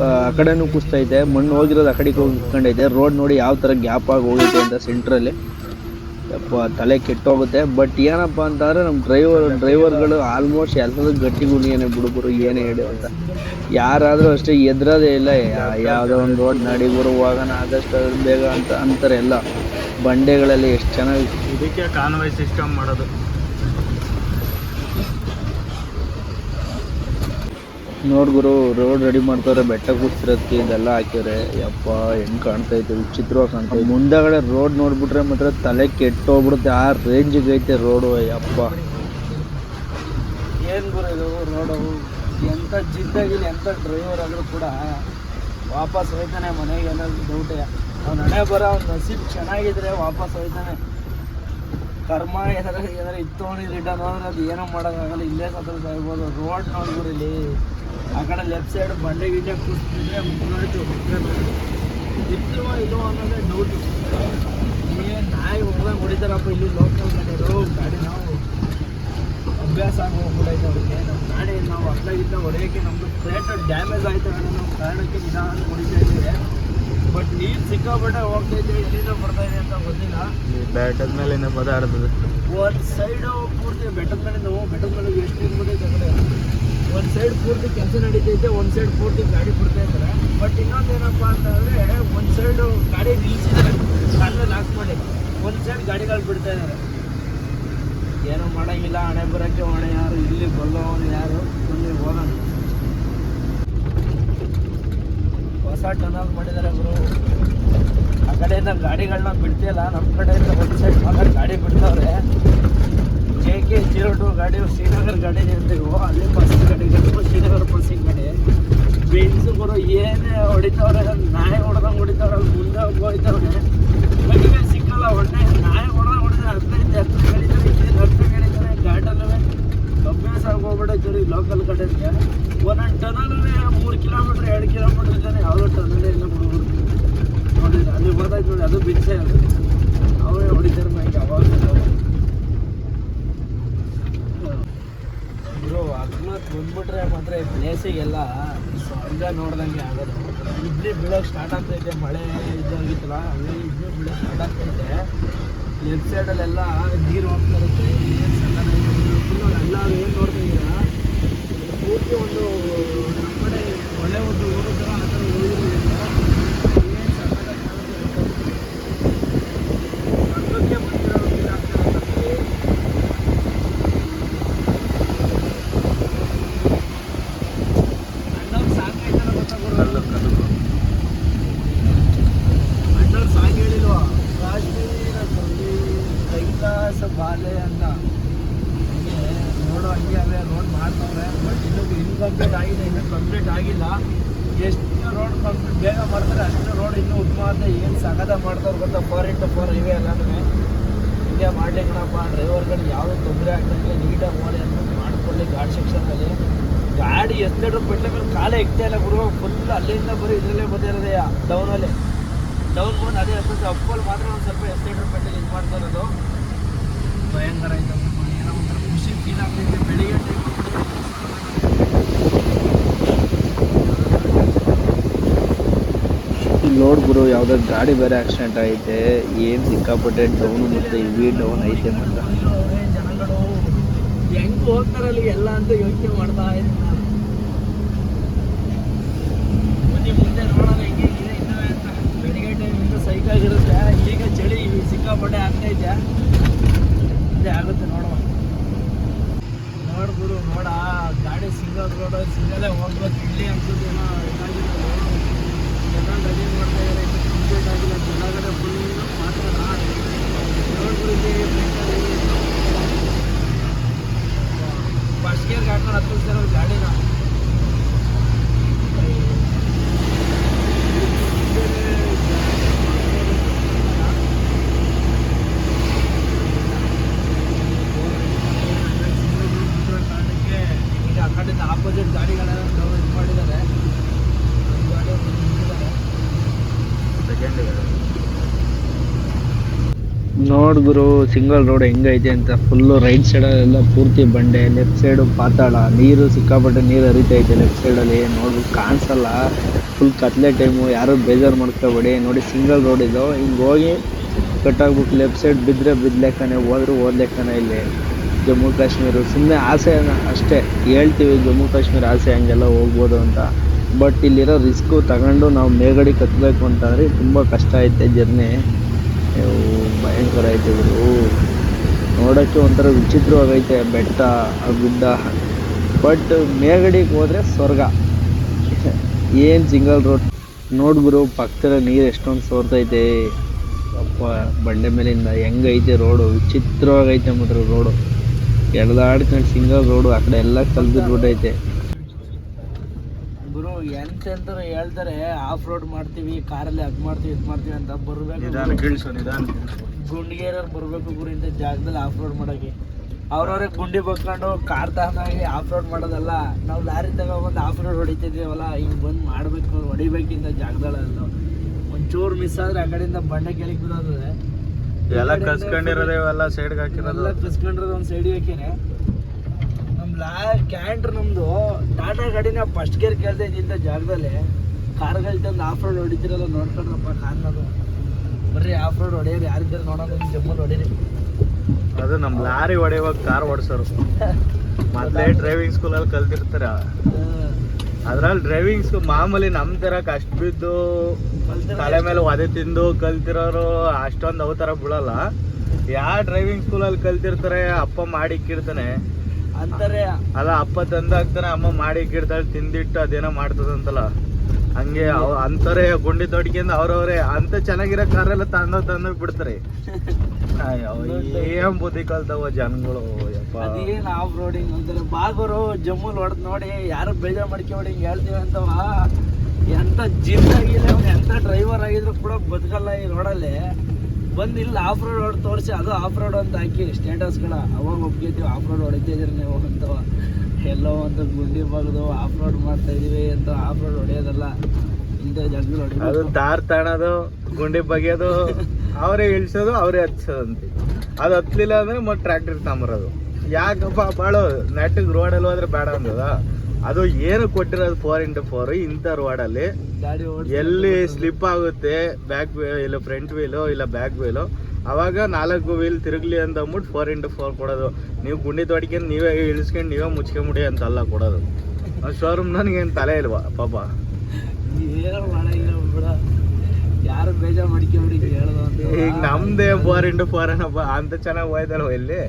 ಆ ಕಡೆನೂ ಕುಸ್ತೈತೆ. ಮಣ್ಣು ಹೋಗಿರೋದು ಆ ಕಡೆಗೆ ಹೋಗಿ ನಿಂತ್ಕೊಂಡೈತೆ. ರೋಡ್ ನೋಡಿ ಯಾವ ಥರ ಗ್ಯಾಪ್ ಆಗಿ ಹೋಗೈತೆ ಅಂತ ಸೆಂಟ್ರಲ್ಲಿ ತಲೆ ಕೆಟ್ಟೋಗುತ್ತೆ. ಬಟ್ ಏನಪ್ಪ ಅಂತಂದರೆ ನಮ್ಮ ಡ್ರೈವರ್ ಡ್ರೈವರ್ಗಳು ಆಲ್ಮೋಸ್ಟ್ ಎಲ್ಲರೂ ಗಟ್ಟಿ ಗುಣಿಯೇ ಬಿಡುಗರು ಏನೇ ಹೇಳಿ ಅಂತ. ಯಾರಾದರೂ ಅಷ್ಟೇ ಎದ್ರದೇ ಇಲ್ಲ. ಯಾವುದೋ ಒಂದು ರೋಡ್ ನಡಿ ಬರುವಾಗ ಆದಷ್ಟು ಬೇಗ ಅಂತ ಅಂತಾರೆ ಎಲ್ಲ. ಬಂಡೆಗಳಲ್ಲಿ ಎಷ್ಟು ಚೆನ್ನಾಗಿ ಇದಕ್ಕೆ ಕಾನ್ವಾಯ್ ಸಿಸ್ಟಮ್ ಮಾಡೋದು. ನೋಡ್ಗುರು ರೋಡ್ ರೆಡಿ ಮಾಡ್ತಾರೆ ಬೆಟ್ಟ ಕೂರ್ಸಿರೋದಕ್ಕೆ ಇದೆಲ್ಲ ಹಾಕಿದ್ರೆ ಯಪ್ಪ, ಹೆಂಗ್ ಕಾಣ್ತೈತೆ ವಿಚಿತ್ರವಾಗಿ ಇದೆ ಮುಂದಗಡೆ ರೋಡ್ ನೋಡ್ಬಿಟ್ರೆ ಮಾತ್ರ ತಲೆ ಕೆಟ್ಟೋಗ್ಬಿಡುತ್ತೆ. ಆ ರೇಂಜಿಗೆ ಐತೆ ರೋಡು ಯಪ್ಪ. ಏನು ಗುರು ಇದು ರೋಡು ಎಂಥ ಜಿದ್ದಾಗಿಲ್ಲ ಎಂಥ ಡ್ರೈವರ್ ಆದರೂ ಕೂಡ ವಾಪಸ್ ಹೋಯ್ತಾನೆ ಮನೆಗೆ ಏನಾದ್ರು ಡೌಟ್ ಅವ್ನ ಹಣೆ ಬರ ಅವ್ನ ನಸೀಬ್ ಚೆನ್ನಾಗಿದ್ರೆ ವಾಪಸ್ ಹೋಯ್ತಾನೆ. ಕರ್ಮ ಏನಾರ ಏನಾರ ಇತ್ತು ರಿಟರ್ನ್ ಹೋದ್ರೆ ಅದು ಏನೋ ಮಾಡೋಕ್ಕಾಗಲ್ಲ. ಇಲ್ಲೇ ಸತ್ರ ಸಾಯ್ಬೋದು. ರೋಡ್ ಇಲ್ಲಿ. ಆ ಕಡೆ ಲೆಫ್ಟ್ ಸೈಡ್ ಬಂಡೆ ಗಿಡ ಕೂಸ್ತಿದ್ರೆ ಮುಗಿದೋಯ್ತು. ಇತ್ತು ಇದು ಅನ್ನೋದೇ ಡೌಟ್ ಏನು ನಾಯಿ ಹೊಡೆದಂಗೆ ಹೊಡಿತಾರಪ್ಪ ಇಲ್ಲಿ ಲೋಕಲ್ ಗಾಡಿಯವರು ಗಾಡಿ ನಾವು ಅಭ್ಯಾಸ ಆಗಿ ಹೋಗ್ಬಿಡೈತೆ ಅವ್ರಿಗೆ. ನಮ್ಮ ಗಾಡಿ ನಾವು ಅಡ್ಡಾಗಿದ್ದ ಹೊಡೆಯೋಕ್ಕೆ ನಮ್ಮದು ಪ್ಲೇಟ್ ಡ್ಯಾಮೇಜ್ ಆಯಿತು ಅನ್ನೋ ನಾವು ಕಾರಣಕ್ಕೆ ನಿಧಾನ ಹೊಡಿತಾ ಇದ್ದೀವಿ. ಬಟ್ ನೀರು ಸಿಕ್ಕಾಪಟ್ಟೆ ಹೋಗ್ತೈತೆ ಎಲ್ಲಿಂದ ಬರ್ತಾ ಇದೆ ಅಂತ ಗೊತ್ತಿಲ್ಲ. ಬೆಟ್ಟದ ಮೇಲೆ ಬದಾಡ್ತದೆ ಒಂದು ಸೈಡು ಪೂರ್ತಿ ಬೆಟ್ಟದ ಮೇಲೆ ನಾವು ಬೆಟ್ಟದ ಮೇಲೆ ಎಷ್ಟು ನಿಂತ್ಬಿಟ್ಟೈತೆ ಆ ಕಡೆ ಒಂದು ಸೈಡ್ ಪೂರ್ತಿ ಕೆಲಸ ನಡೀತೈತೆ, ಒಂದು ಸೈಡ್ ಪೂರ್ತಿ ಗಾಡಿ ಬಿಡ್ತಾ ಇದ್ದಾರೆ. ಬಟ್ ಇನ್ನೊಂದು ಏನಪ್ಪ ಅಂತಂದರೆ, ಒಂದು ಸೈಡು ಗಾಡಿ ನಿಲ್ಲಿಸಿದ್ದಾರೆ. ಕಣ್ಣಲ್ಲಿ ಲಾಕ್ ಮಾಡಿ. ಒಂದು ಸೈಡ್ ಗಾಡಿಗಳು ಬಿಡ್ತಾ ಇದ್ದಾರೆ. ಏನೋ ಮಾಡೋಂಗಿಲ್ಲ, ಹಣೆ ಬರೋಕ್ಕೆ ಹೊಣೆ ಯಾರು, ಇಲ್ಲಿ ಬಲ್ಲವನು ಯಾರು, ಇಲ್ಲಿ ಹೋಗೋಣ ಹೊಸ ಟನಲ್ ಮಾಡಿದ್ದಾರೆ ಅವರು ಆ ಕಡೆಯಿಂದ ಗಾಡಿಗಳನ್ನ ಬಿಡ್ತಿಲ್ಲ ನಮ್ಮ ಕಡೆಯಿಂದ ಒಂದು ಸೈಡ್ ಮಾತ್ರ ಗಾಡಿ ಬಿಡ್ತಾವ್ರೆ. ಕೆ ಜೀರೋ ಟು ಗಾಡಿ ಶ್ರೀನಗರ್ ಗಾಡಿ ನಿಂತಿವು ಅಲ್ಲಿ ಬಸ್ ಗಾಡಿಗಳು ಶ್ರೀನಗರ್ ಬಸ್ಸಿನ ಗಾಡಿ. ಬೆನ್ಸು ಬರೋ ಏನೇ ಹೊಡಿತಾವ್ರೆ, ನಾಯಿ ಹೊಡೆದಂಗೆ ಹೊಡಿತಾವ್ರೆ, ಅಲ್ಲಿ ಮುಂದೆ ಹೋಗ್ತಾವ್ರೆ ಬೆಳಿಗ್ಗೆ ಸಿಕ್ಕಲ್ಲ, ಒಳ್ಳೆ ನಾಯಿ ಹೊಡೆದಂಗೆ ಹೊಡಿತಾರೆ ಹತ್ತೈದು ಹತ್ತು ಗಾಡಿತಾರೆ ಇಲ್ಲಿ ಹತ್ತು ಗಾಡಿತಾರೆ ಘಾಟಲ್ಲವೇ ಅಭ್ಯಾಸ ಆಗೋಗ್ಬಿಟ್ಟೈತೆ ಲೋಕಲ್ ಕಡೆಗೆ ಒಂದೊಂದು ಟನಲ್ಲೇ ಮೂರು ಕಿಲೋಮೀಟ್ರ್ ಎರಡು ಕಿಲೋಮೀಟ್ರ್ ಇದ್ದಾನೆ ಯಾವುದೋ ಟನಲ್ಲೇ ಇಲ್ಲ ಹುಡುಗರು ನೋಡಿ ಅಲ್ಲಿ ಬರ್ತಾಯ್ತು ನೋಡಿ ಅದು ಬಿಚ್ಚೆ ಅದು. ಅವರೇ ಹೊಡಿತಾರೆ ಮೈಗೆ ಅವಾಗ ಅಕಸ್ಮಾತ್ ಬಂದ್ಬಿಟ್ರೆ ಮಾತ್ರ ಈ ಪ್ಲೇಸಿಗೆಲ್ಲ ಸ್ವರ್ಗ ನೋಡ್ದಂಗೆ ಆಗೋದು. ಇಡ್ಲಿ ಬೀಳೋಕೆ ಸ್ಟಾರ್ಟ್ ಆಗ್ತೈತೆ, ಮಳೆ ಇದಾಗಿತ್ತಲ್ಲ, ಹಂಗಾಗಿ ಇಡ್ಲಿ ಬೀಳೋಕೆ ಸ್ಟಾರ್ಟ್ ಆಗ್ತೈತೆ. ಲೆಫ್ಟ್ ಸೈಡಲ್ಲೆಲ್ಲ ನೀರು ಹೋಗ್ತಾ ಇರುತ್ತೆ ಎಲ್ಲ ಏನು ನೋಡ್ತಾ ಇದ್ದೀರಾ ಪೂರ್ತಿ ಒಂದು ನಮ್ಮ ಕಡೆ ಒಳ್ಳೆ ಒಂದು ಊರು ಥರ ಆ ಥರ ಹೋಗಿರೋದ್ರಿಂದ ಏನು ಸಣ್ಣದಾಗಿ ಕಾಣುತ್ತೆ ಸ್ವರ್ಗಕ್ಕೆ ಬಂದಿರೋ ಫೀಲ್ ಆಗ್ತಾ ಇರುತ್ತೆ ಅಣ್ಣವ್ರು ಸಾಕಾಯ್ತಲ್ಲ ಗೊತ್ತಾ ಗುರು? ಕಲ್ಲು ಕಲ್ಲು ಅಣ್ಣವ್ರು ಸಾಂಗ್ ಹೇಳಿಲ್ವಾ ಕಾಶ್ಮೀರ ತೊಂದಿ ಕೈಲಾಸ ಬಾಲೆ ಅಂತ ಹಂಗೆ ನೋಡೋ ಹಂಗೆ ಅವೇ ರೋಡ್ ಮಾಡ್ತವ್ರೆ ಬಟ್ ಇನ್ನೂ ಇನ್ಕಂಪ್ಲೀಟ್ ಆಗಿದೆ ಇನ್ನೂ ಕಂಪ್ಲೀಟ್ ಆಗಿಲ್ಲ ಎಷ್ಟು ರೋಡ್ ಕಂಪ್ಲೀಟ್ ಬೇಗ ಮಾಡ್ತಾರೆ ಅಷ್ಟು ರೋಡ್ ಇನ್ನೂ ಉತ್ತಮ ಅಂತ ಏನು ಸಗದ ಮಾಡ್ತಾರೆ ಗೊತ್ತಾ ಫೋರ್ ಇಂಟು ಫೋರ್ ಹೈವೇ ಎಲ್ಲನೂ ಹಿಂಗೆ ಮಾಡಲಿ ಕಣಪ್ಪ ಡ್ರೈವರ್ಗಳಿಗೆ ಯಾವುದೂ ತೊಂದರೆ ಆಗ್ದಂಗೆ ನೀಟಾಗಿ ಮಾಡಿ ಅಂತ ಮಾಡ್ಕೊಳ್ಳಿ ಘಾಟ್ ಸೆಕ್ಷನಲ್ಲಿ ಪೆಟ್ಲ ಮೇಲೆ ಕಾಲೇ ಇಕ್ತಾ ಇಲ್ಲ ಗುರು. ಫುಲ್ ಅಲ್ಲಿಂದ ಬರೀ ಇದರಲ್ಲೇ ಬಂದಿರೋದೇ ಡೌನಲ್ಲಿ ಡೌನ್ ಬಂದು ಅದೇ ಹತ್ತಕ್ಕೆ ಅಪ್ಪಲ್ಲಿ ಮಾತ್ರ ಒಂದು ಸ್ವಲ್ಪ ಎಸ್ಟೇಟ್ ಪೆಟ್ಲಿಗೆ ಇದು ಮಾಡ್ತಾ ಇರೋದು. ಭಯಂಕರ ಆಯ್ತು ಏನೋ ಒಂಥರ ಖುಷಿ ಫೀಲ್ ಆಗ್ತಿದೆ ಬೆಳಿಗ್ಗೆ ಲೋಡ್ ಗುರು ಯಾವುದೋ ಗಾಡಿ ಬೇರೆ ಆಕ್ಸಿಡೆಂಟ್ ಐತೆ ಏನು ಸಿಕ್ಕಾಪಟ್ಟೆ ಡೌನ್ ಮತ್ತೆ ಇವಿ ಡೌನ್ ಐತೆ ಅಂತ. ಜನಗಳು. ಹೆಂಗ್ ಹೋಗ್ತಾರಲ್ಲಿ ಎಲ್ಲ ಅಂತ ಯೋಚನೆ ಮಾಡ್ತಾ ಇದ್ದೀನಿ ನಾನು ಬನ್ನಿ ಮುಂದೆ ನೋಡೋಣ ಹೆಂಗೆ ಇದೆ ಇದ್ದಾವೆ ಅಂತ ಬೆಳಿಗ್ಗೆ ಟೈಮಿಂದ ಸೈಕಾಗಿರುತ್ತೆ ಈಗ ಚಳಿ ಸಿಕ್ಕಾಪಟ್ಟೆ ಆಗ್ತೈತೆ ಅದೇ ಆಗುತ್ತೆ ನೋಡುವ ನೋಡ್ಬಿಡು ನೋಡ, ಗಾಡಿ ಸಿಂಗಲ್ ರೋಡ್ ಸಿಂಗಲೇ ಹೋಗ್ಬೇಕು. ಇಲ್ಲಿ ಅನ್ಸುತ್ತೆ ಏನೋ ಇದಾಗಿಲ್ಲ ಜನ ರೆಡಿ ಫಸ್ಟ್ ಗೇರ್ ಹಾಕೊಂಡು ಗಾಡಿನ ಈಗ ಆ ಕಡೆಯಿಂದ ಆಪೋಸಿಟ್ ಗಾಡಿಗಳೆಲ್ಲ ಇದು ಮಾಡಿದ್ದಾರೆ ಒಂದು ಗಾಡಿ ಒಂದು ನಿಂತಿದೆ. ನೋಡ್ ಗುರು, ಸಿಂಗಲ್ ರೋಡ್ ಹೆಂಗೈತೆ ಅಂತ ಫುಲ್ಲು ರೈಟ್ ಸೈಡಲ್ಲೆಲ್ಲ ಪೂರ್ತಿ ಬಂಡೆ ಲೆಫ್ಟ್ ಸೈಡು ಪಾತಾಳ, ನೀರು ಸಿಕ್ಕಾಪಟ್ಟೆ ನೀರು ಹರಿತೈತೆ ಲೆಫ್ಟ್ ಸೈಡಲ್ಲಿ ನೋಡ್ಬೇಕು ಕಾಣಿಸಲ್ಲ ಫುಲ್ ಕತ್ಲೆ ಟೈಮು ಯಾರು ಬೇಜಾರು ಮಾಡ್ಕೋಬೇಡಿ. ನೋಡಿ ಸಿಂಗಲ್ ರೋಡ್ ಇದು, ಹಿಂಗೆ ಹೋಗಿ ಕಟ್ಟಾಗ್ಬಿಟ್ಟು ಲೆಫ್ಟ್ ಸೈಡ್ ಬಿದ್ದರೆ ಬಿದ್ದಲೆಕ್ಕನೆ ಹೋದ್ರೂ ಓದ್ಲೆಕ್ಕನೆ ಇಲ್ಲಿ ಜಮ್ಮು ಕಾಶ್ಮೀರ. ಸುಮ್ಮನೆ ಆಸೆ ಅಷ್ಟೇ, ಹೇಳ್ತೀವಿ ಜಮ್ಮು ಕಾಶ್ಮೀರ ಆಸೆ, ಹಂಗೆಲ್ಲ ಹೋಗ್ಬೋದು ಅಂತ. ಬಟ್ ಇಲ್ಲಿರೋ ರಿಸ್ಕು ತಗೊಂಡು ನಾವು ಮೇಗಡಿ ಕತ್ತಬೇಕು ಅಂತಂದರೆ ತುಂಬ ಕಷ್ಟ ಐತೆ ಜರ್ನಿ ಅಯ್ಯೋ, ಭಯಂಕರ ಐತೆ ಗುರು ನೋಡೋಕ್ಕೆ ಒಂಥರ ವಿಚಿತ್ರವಾಗೈತೆ ಬೆಟ್ಟ ಗುಡ್ಡ. ಬಟ್ ಮೇಲ್ಗಡೆಗೆ ಹೋದರೆ ಸ್ವರ್ಗ. ಏನು ಸಿಂಗಲ್ ರೋಡ್ ನೋಡ್ ಗುರು ಪಕ್ಕದ ನೀರು ಎಷ್ಟೊಂದು ಸೋರ್ತೈತೆ. ಅಪ್ಪ ಬಂಡೆ ಮೇಲಿಂದ ಹೆಂಗೈತೆ ರೋಡು ವಿಚಿತ್ರವಾಗೈತೆ ಮಾತ್ರ ರೋಡು ಎಳ್ದಾಡ್ಕೊಂಡು ಸಿಂಗಲ್ ರೋಡು ಆ ಕಡೆ ಎಲ್ಲ ಕಲ್ಬಿಟ್ಬಿಟ್ಟೈತೆ ಎಂತೆಂತಾರೆ ಹೇಳ್ತಾರೆ ಆಫ್ ರೋಡ್ ಮಾಡ್ತೀವಿ ಕಾರಲ್ಲಿ ಅದು ಮಾಡ್ತೀವಿ ಇದು ಮಾಡ್ತೀವಿ ಅಂತ ಬರ್ಬೇಕು ಗುಂಡಿಗೇರವ್ರು ಬರಬೇಕು ಗುರು ಇಂಥ ಜಾಗದಲ್ಲಿ ಆಫ್ ರೋಡ್ ಮಾಡೋಕೆ. ಅವ್ರವ್ರೆ ಗುಂಡಿ ಬಕ್ಕೊಂಡು ಕಾರ್ ತಗೊಂಡಾಗಿ ಆಫ್ ರೋಡ್ ಮಾಡೋದಲ್ಲ ನಾವು ಲಾರಿ ತಗೊಂಡ್ಬಂದು ಆಫ್ ರೋಡ್ ಹೊಡಿತಿದ್ದೀವಲ್ಲ ಹಿಂಗೆ ಬಂದು ಮಾಡಬೇಕು ಹೊಡಿಬೇಕಿಂತ ಜಾಗದಲ್ಲ ಒಂಚೂರು ಮಿಸ್ ಆದ್ರೆ ಆ ಕಡೆಯಿಂದ ಬಂಡೆ ಕೆಳಗೆ ಬಿಡೋದು ಎಲ್ಲ ಕಸ್ಕೊಂಡಿರೋದೇ ಸೈಡ್ಗೆ ಹಾಕಿರೋದು. ಎಲ್ಲ ಕಸ್ಕೊಂಡಿರೋದು ಒಂದು ಸೈಡ್ ಹಾಕಿನೇ ನಮ್ಮ ಲಾ ಕ್ಯಾಂಟ್ರ್ ನಮ್ಮದು ಟಾಟಾ ಗಾಡಿನ ಫಸ್ಟ್ ಗೇರ್ ಕೇಳ್ತಾ ಇಂಥ ಜಾಗದಲ್ಲಿ. ಕಾರ್ಗಳು ತಂದು ಆಫ್ ರೋಡ್ ಹೊಡಿತೀರಲ್ಲ ನೋಡ್ಕೊಂಡ್ರಪ್ಪ ಕಾರ್ನದು ಬರ್ರಿ ಆಫ್ ರೋಡ್ ಹೊಡೆಯೋರು ಯಾರಿದ್ದಾರೆ ನೋಡೋದು ಜಮ್ಮಲ್ಲಿ ಹೊಡೀರಿ. ಅದು ನಮ್ಮ ಲಾರಿ ಹೊಡೆಯುವಾಗ ಕಾರ್ ಓಡಿಸೋರು. ಮೊದಲೇ ಡ್ರೈವಿಂಗ್ ಸ್ಕೂಲಲ್ಲಿ ಕಲ್ತಿರ್ತಾರೆ ಅದ್ರಲ್ಲಿ ಡ್ರೈವಿಂಗ್ ಸ್ಕೂಲ್ ಮಾಮೂಲಿ ನಮ್ಮ ತರ ಕಷ್ಟ ಬಿದ್ದು ತಲೆ ಮೇಲೆ ಒದೆ ತಿಂದು ಕಲ್ತಿರೋರು ಅಷ್ಟೊಂದು ಅವತಾರ ಬಿಡಲ್ಲ ಯಾವ ಡ್ರೈವಿಂಗ್ ಸ್ಕೂಲಲ್ಲಿ ಕಲ್ತಿರ್ತಾರೆ ಅಪ್ಪ ಮಾಡಿ ಇಕ್ಕಿರ್ತಾನೆ ಅಂತಾರೆ. ಅಲ್ಲ ಅಪ್ಪ ತಂದಾಗ್ತಾನೆ ಅಮ್ಮ ಮಾಡಿ ಗಿಡದಲ್ಲಿ ತಿಂದಿಟ್ಟು ಅದೇನೋ ಮಾಡ್ತದಂತಲ್ಲ. ಹಂಗೆ ಅಂತರೇ ಗುಂಡಿ ತೊಡ್ಕೊಂಡು ಅವ್ರವ್ರೆ ಅಂತ ಚೆನ್ನಾಗಿರೋ ಕಾರೆಲ್ಲ ತಂದ ತಂದ ಬಿಡ್ತಾರೆ. ಏನ್ ಬುದ್ಧಿ ಕಲ್ತವ ಜನಗಳು ಯಪ್ಪ. ಅದೇನು ಆಫ್ ರೋಡಿಂಗ್ ಅಂತಾರೆ. ಬಾಗೋರು ಜಮ್ಮುಲ್ ಹೊಡೆದ್ ನೋಡಿ ಯಾರು ಬೇಜಾರು ಮಾಡ್ಕೊಬೇಡಿ ಹಿಂಗೆ ಹೇಳ್ತೀವಿ ಅಂತವ. ಎಂತ ಜಿಮ್ ಆಗಿಲ್ಲ ಎಂತ ಡ್ರೈವರ್ ಆಗಿದ್ರು ಕೂಡ ಬದುಕಲ್ಲ ಈ ರೋಡಲ್ಲಿ ಬಂದು ಇಲ್ಲಿ ಆಫ್ ರೋಡ್ ತೋರಿಸಿ, ಅದು ಆಫ್ ರೋಡ್ ಅಂತ ಹಾಕಿ ಸ್ಟೇಟಸ್ಗಳ ಅವಾಗ ಒಪ್ಕೊತೀವಿ ಆಫ್ ರೋಡ್ ಹೊಡಿತಿದ್ರಿ ನೀವು ಅಂತ ಎಲ್ಲೋ ಒಂದು ಗುಂಡಿ ಬಗ್ದು ಆಫ್ ರೋಡ್ ಮಾಡ್ತಾ ಇದೀವಿ ಅಂತ ಆಫ್ ರೋಡ್ ಹೊಡೆಯೋದಲ್ಲ, ಇಂಥ ಜಂಗಲ್ ಅದು ದಾರ್ ತಾಣೋದು, ಗುಂಡಿ ಬಗೆಯೋದು ಅವರೇ ಇಳಿಸೋದು, ಅವರೇ ಹಚ್ಚೋದಂತೆ ಅದು ಹತ್ತಲಿಲ್ಲ ಅಂದ್ರೆ ಮತ್ತೆ ಟ್ರ್ಯಾಕ್ಟರ್ ತಗೊಂಬರೋದು ಯಾಕಪ್ಪ ಬಾಳು ನೆಟ್ಟಿಗೆ ರೋಡಲ್ಲಿ ಹೋದ್ರೆ ಬೇಡ ಅಂದದ? ಅದು ಏನು ಕೊಟ್ಟಿರೋದು ಫೋರ್ ಇಂಟು ಫೋರ್ ಇಂಥ ರೋಡಲ್ಲಿ ಎಲ್ಲಿ ಸ್ಲಿಪ್ ಆಗುತ್ತೆ ಬ್ಯಾಕ್ ಇಲ್ಲ ಫ್ರಂಟ್ ವೀಲು ಇಲ್ಲ ಬ್ಯಾಕ್ ವೀಲು ಅವಾಗ ನಾಲ್ಕು ವೀಲ್ ತಿರುಗಲಿ ಅಂತ ಅಂದ್ಬಿಟ್ಟು ಫೋರ್ ಇಂಟು ಫೋರ್ ಕೊಡೋದು. ನೀವು ಗುಂಡಿ ತೊಡ್ಕೊಂಡು ನೀವೇ ಇಳಿಸ್ಕೊಂಡು ನೀವೇ ಮುಚ್ಕೊಂಬಿಡಿ ಅಂತಲ್ಲ ಕೊಡೋದು. ಶೋರೂಮ್ ನನಗೇನು ತಲೆ ಇಲ್ವಾ ಪಾಪ. ಏನೋ ಮಾಡಂಗಿಲ್ಲ ಬಿಡ. ಯಾರು ಬೇಜಾರು ಮಾಡ್ಕೊಬಿಡಿ ಹೇಳೋದು ಈಗ ನಮ್ದೇ ಫೋರ್ ಇಂಟು ಫೋರ್ ಏನಪ್ಪ ಅಂತ ಚೆನ್ನಾಗಿ ಹೋಯ್ತಲ್ವ ಇಲ್ಲಿ?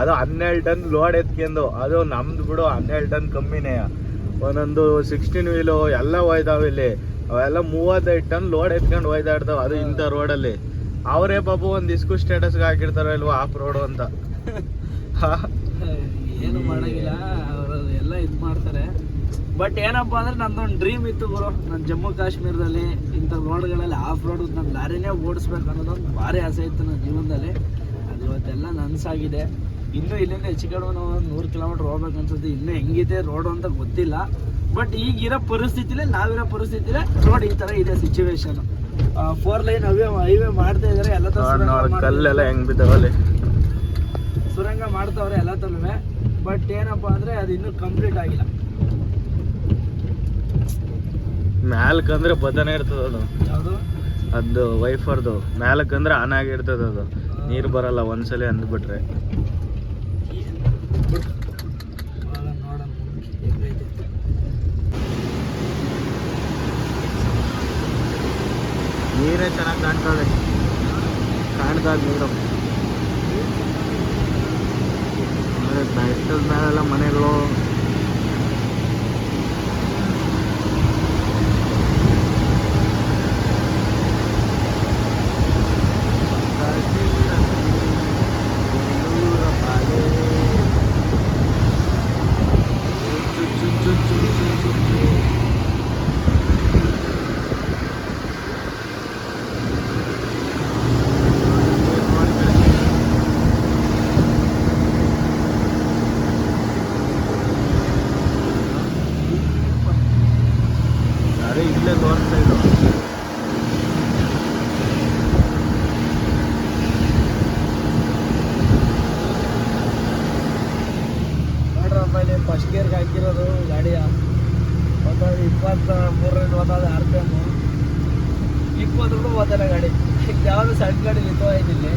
ಅದು ಹನ್ನೆರಡು ಟನ್ ಲೋಡ್ ಎತ್ಕೊಂಡು, ಅದು ನಮ್ದು ಬಿಡು ಹನ್ನೆರಡು ಟನ್ ಕಮ್ಮಿನೇ. ಒಂದೊಂದು ಸಿಕ್ಸ್ಟೀನ್ ವೀಲು ಎಲ್ಲ ಹೋಯ್ದಾವೆ ಇಲ್ಲಿ. ಅವೆಲ್ಲ ಮೂವತ್ತೈದು ಟನ್ ಲೋಡ್ ಎತ್ಕೊಂಡು ಹೋಯ್ದಾಡ್ತಾವೆ ಅದು ಇಂಥ ರೋಡಲ್ಲಿ. ಅವರೇ ಪಾಪು ಒಂದು ಇಸ್ಕು ಸ್ಟೇಟಸ್ಗೆ ಹಾಕಿರ್ತಾರೋ ಇಲ್ವಾ ಆಫ್ ರೋಡು ಅಂತ. ಏನು ಮಾಡೋಂಗಿಲ್ಲ, ಅವರು ಎಲ್ಲ ಇದು ಮಾಡ್ತಾರೆ. ಬಟ್ ಏನಪ್ಪ ಅಂದ್ರೆ ನಂದೊಂದು ಡ್ರೀಮ್ ಇತ್ತು ಗುರು ನಾನು ಜಮ್ಮು ಕಾಶ್ಮೀರದಲ್ಲಿ ಇಂಥ ರೋಡ್ಗಳಲ್ಲಿ ಆಫ್ ರೋಡ್ ನನ್ನ ಲಾರಿನೇ ಓಡಿಸ್ಬೇಕು ಅನ್ನೋದೊಂದು ಭಾರಿ ಆಸೆ ಇತ್ತು ನನ್ನ ಜೀವನದಲ್ಲಿ. ಅದು ಇವತ್ತೆಲ್ಲ ನನಸಾಗಿದೆ. ಇನ್ನೂ ಇಲ್ಲಿಂದ ಹೆಚ್ಚು ಕಡಿಮೆ ನಾವು ಒಂದು ನೂರು ಕಿಲೋಮೀಟ್ರ್ ಹೋಗ್ಬೇಕು ಅನ್ಸುತ್ತೆ ಇನ್ನೂ ಹೆಂಗಿದೆ ರೋಡು ಅಂತ ಗೊತ್ತಿಲ್ಲ. ಬಟ್ ಈಗಿರೋ ಪರಿಸ್ಥಿತಿಲೇ ನಾವಿರೋ ಪರಿಸ್ಥಿತಿಲೇ ರೋಡ್ ಈ ಥರ ಇದೆ situation four lane highway highway ಮಾಡ್ತಾ ಇದ್ದಾರೆ ಎಲ್ಲ ಥರ ಕಲ್ಲೆಲ್ಲ ಹೆಂಗ್ ಬಿದ್ದಾವಲ್ಲಿ? ಸುರಂಗ ಮಾಡ್ತಾವ್ರೆ ಎಲ್ಲ ತಲುವೆ ಬಟ್ ಏನಪ್ಪ ಅಂದ್ರೆ ಅದು ಇನ್ನೂ ಕಂಪ್ಲೀಟ್ ಆಗಿಲ್ಲ. ಮ್ಯಾಲ್ಕಂದ್ರೆ ಬದನೆ ಇರ್ತದ ಅದು. ಯಾವುದು? ಅದು ವೈಫರ್ದು ಮ್ಯಾಲಕ್ಕಂದ್ರೆ ಆನ್ ಆಗಿರ್ತದ ಅದು. ನೀರು ಬರಲ್ಲ ಒಂದ್ಸಲಿ ಅಂದ್ಬಿಟ್ರೆ. ನೀರೇ ಚೆನ್ನಾಗಿ ಕಾಣ್ತದೆ ಕಾಣ್ತದ ನೀರು. ಬೆಟ್ಟದ ಮೇಲೆಲ್ಲ ಮನೆಗಳು ಅರೆ ಇಲ್ಲೇ ನಾರ್ತ್ ಸೈಡು ನೋಡ್ರಪ್ಪ ಇಲ್ಲಿ ಫಸ್ಟ್ ಗೇರ್ಗೆ ಹಾಕಿರೋದು ಗಾಡಿಯ. ಒಂದಾದ ಇಪ್ಪತ್ತ ಮೂರರಿಂದ ಒಂದಾದ ಆರ್ ಪಿ ಎಂ ಇಪ್ಪತ್ತು ರೂಪಾಯಿ ಓದಲ್ಲ ಗಾಡಿ. ಯಾವುದು ಸಣ್ಣ ಗಾಡಿ ನಿಂತೋಯ್ತಿಲ್ಲಿ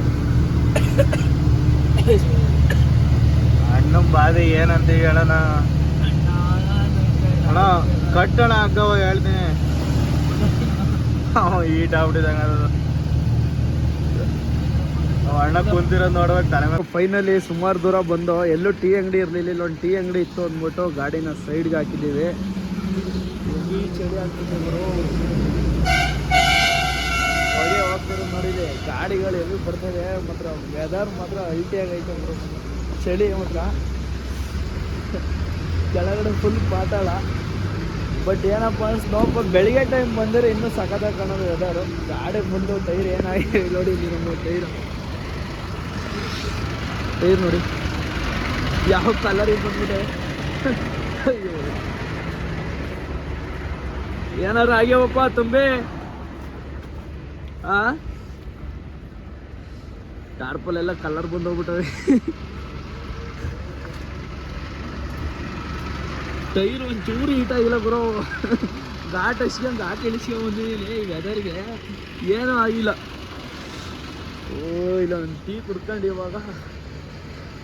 ಅಣ್ಣ ಬಾಧೆ ಏನಂತ ಹೇಳೋಣ? ಅಣ್ಣ ಕಟ್ಟಣ ಅಗ್ಗವ ಹೇಳ್ತೀನಿ. ಈಟ್ ಆಗ್ಬಿಟ್ಟಿದಂಗ ಅಣ್ಣ ಕುಂತಿರೋದು ನೋಡ್ಬೇಕು ತಲೆ ಫೈನಲಿ ಸುಮಾರು ದೂರ ಬಂದು, ಎಲ್ಲೂ ಟೀ ಅಂಗಡಿ ಇರಲಿಲ್ಲ, ಇಲ್ಲೊಂದು ಟೀ ಅಂಗಡಿ ಇತ್ತು ಅಂದ್ಬಿಟ್ಟು ಗಾಡಿನ ಸೈಡ್ಗೆ ಹಾಕಿದ್ದೀವಿ. ಚಳಿ ಹೊಗೆ ಹೋಗ್ತಾರೆ ನೋಡಿದೆ. ಗಾಡಿಗಳು ಎಲ್ಲಿ ಬರ್ತದೆ ಮಾತ್ರ ವೆದರ್ ಮಾತ್ರ ಅಲ್ಟಿಯಾಗಿ ಐತೆ ಗುರು. ಚಳಿ ಮಾತ್ರ. ಕೆಳಗಡೆ ಫುಲ್ ಪಾತಾಳ. ಬಟ್ ಏನಪ್ಪ ಸ್ನೋಪ್ ಬೆಳಿಗ್ಗೆ ಟೈಮ್ ಬಂದರೆ ಇನ್ನೂ ಸಖತ್ತಾಗಿ ಕಾಣೋದು ವೆದರು ಗಾಡಿ ಬಂದು ಟೈರ್ ಏನಾಗಿದೆ ನೋಡಿ, ಇಲ್ಲಿ ನಮ್ಮ ಟೈರು ಟೈರ್ ನೋಡಿ. ಯಾವ ಕಲರ್ ಬಂದ್ಬಿಟ್ಟೆ? ಅಯ್ಯೋ. ಏನಾರು ಆಗ್ಯಾವಪ್ಪ ತುಂಬಿ? ಆ? ಟಾರ್ಪಲ್ ಎಲ್ಲ ಕಲರ್ ಬಂದೋಗ್ಬಿಟ್ಟವೆ. ಟೈರ್ ಒಂಚೂರು ಹೀಟ್ ಆಗಿಲ್ಲ ಬ್ರೋ ಘಾಟ್ ಹಚ್ಕೊಂಡು ಘಾಟ್ ಇಳಿಸ್ಕೊಂಡ್ ಬಂದಿದ್ದೀನಿ ಈ ವೆದರ್ಗೆ ಏನೂ ಆಗಿಲ್ಲ. ಓ, ಇಲ್ಲ, ಒಂದು ಟೀ ಕುಡ್ಕೊಂಡು ಇವಾಗ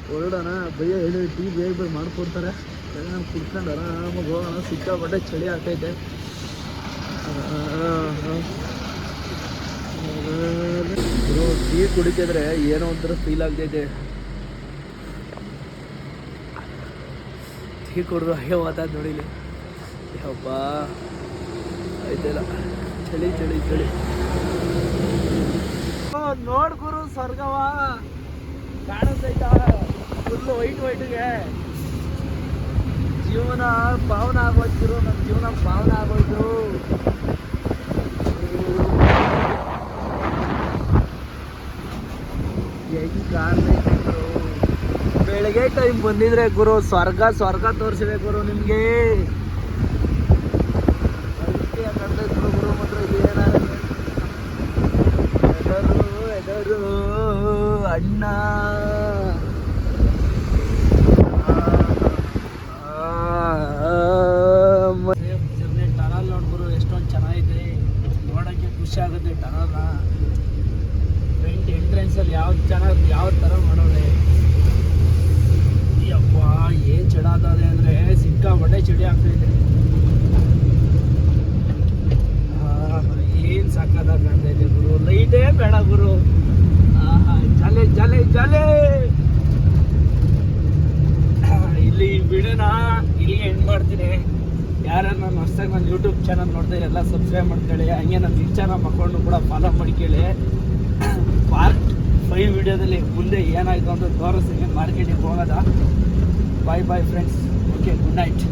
ಹೊರಡೋಣ. ಭಯ ಹೇಳಿ, ಟೀ ಬೇಗ ಬೇಗ ಮಾಡ್ಕೊಡ್ತಾರೆ. ನಾನು ಕುಡ್ಕೊಂಡು ಆರಾಮಾಗಿ ಹೋಗೋಣ. ಸಿಕ್ಕಾಪಟ್ಟೆ ಚಳಿ ಆಗ್ತೈತೆ. ಟೀ ಕುಡಿತಿದ್ರೆ ಏನೋ ಒಂಥರ ಫೀಲ್ ಆಗ್ತೈತೆ. ಟೀ ಕುಡಿದು ಹಾಗೆ ಮಾತಾಡ್ ನೋಡಿಲಿ ಯಪ್ಪ, ಆಯ್ತಲ್ಲ. ಚಳಿ ಚಳಿ ಚಳಿ. ನೋಡ್ ಗುರು ಸ್ವರ್ಗವ. ಕಾಣಿಸ್ತೈತ. ಫುಲ್ ವೈಟ್ ವೈಟ್ಗೆ. ಜೀವನ ಪಾವನ ಆಗೋಯ್ತಿರು ನಮ್ಮ ಜೀವನ ಪಾವನ ಆಗೋಯ್ತು. ಹೆಂಗೆ ಗುರು ಬೆಳಗ್ಗೆ ಟೈಮ್ ಬಂದಿದ್ರೆ ಗುರು, ಸ್ವರ್ಗ ಸ್ವರ್ಗ ತೋರಿಸಿದೆ ಗುರು ನಿಮ್ಗೆ. ಗುರು ಗುರು ಮಾತ್ರ ಎದರು ಎದರು ಅಣ್ಣ. ಟನಲ್ ನೋಡ್ಬರು ಎಷ್ಟೊಂದು ಚೆನ್ನಾಗಿದೆ. ನೋಡೋಕ್ಕೆ ಖುಷಿ ಆಗುತ್ತೆ ಟನಲ್ನ. ಎಂಟ್ರೆನ್ಸ್ ಎಂಟ್ರೆನ್ಸಲ್ಲಿ ಯಾವ್ದು ಚೆನ್ನಾಗಿ ಯಾವ ಥರ ಮಾಡೋದೆ ಯಪ್ಪ ಏನು ಚಡಾತದೆ ಅಂದರೆ ಸಿಕ್ಕಾಪಟ್ಟೆ ಚಳಿ ಏನು ಕಾಣ್ತಾ ಇದೆ ಗುರು ಲೈಟೇ ಬೇಡ ಗುರು ಜಲೆ ಜಲೆ ಜಲೆ ಇಲ್ಲಿ ವಿಡಿಯೋನ ಇಲ್ಲಿಗೆ ಎಂಡ್ ಮಾಡ್ತೀನಿ ಯಾರು ನಾನು ಹೊಸ್ದಾಗಿ ನನ್ನ ಯೂಟ್ಯೂಬ್ ಚಾನಲ್ ನೋಡ್ತಾ ಎಲ್ಲ ಸಬ್ಸ್ಕ್ರೈಬ್ ಮಾಡ್ಕೊಳ್ಳಿ ಹಂಗೆ ನನ್ನ ಚಾನಲ್ ಮಕ್ಕಳನ್ನು ಕೂಡ ಫಾಲೋ ಮಾಡ್ಕೊಳ್ಳಿ ಪಾರ್ಟ್ ಫೈವ್ ವಿಡಿಯೋದಲ್ಲಿ ಮುಂದೆ ಏನಾಯಿತು ಅಂತ ತೋರಿಸ್ತೀನಿ ಮಾರ್ಕೆಟಿಗೆ ಹೋಗೋದ bye bye friends okay good night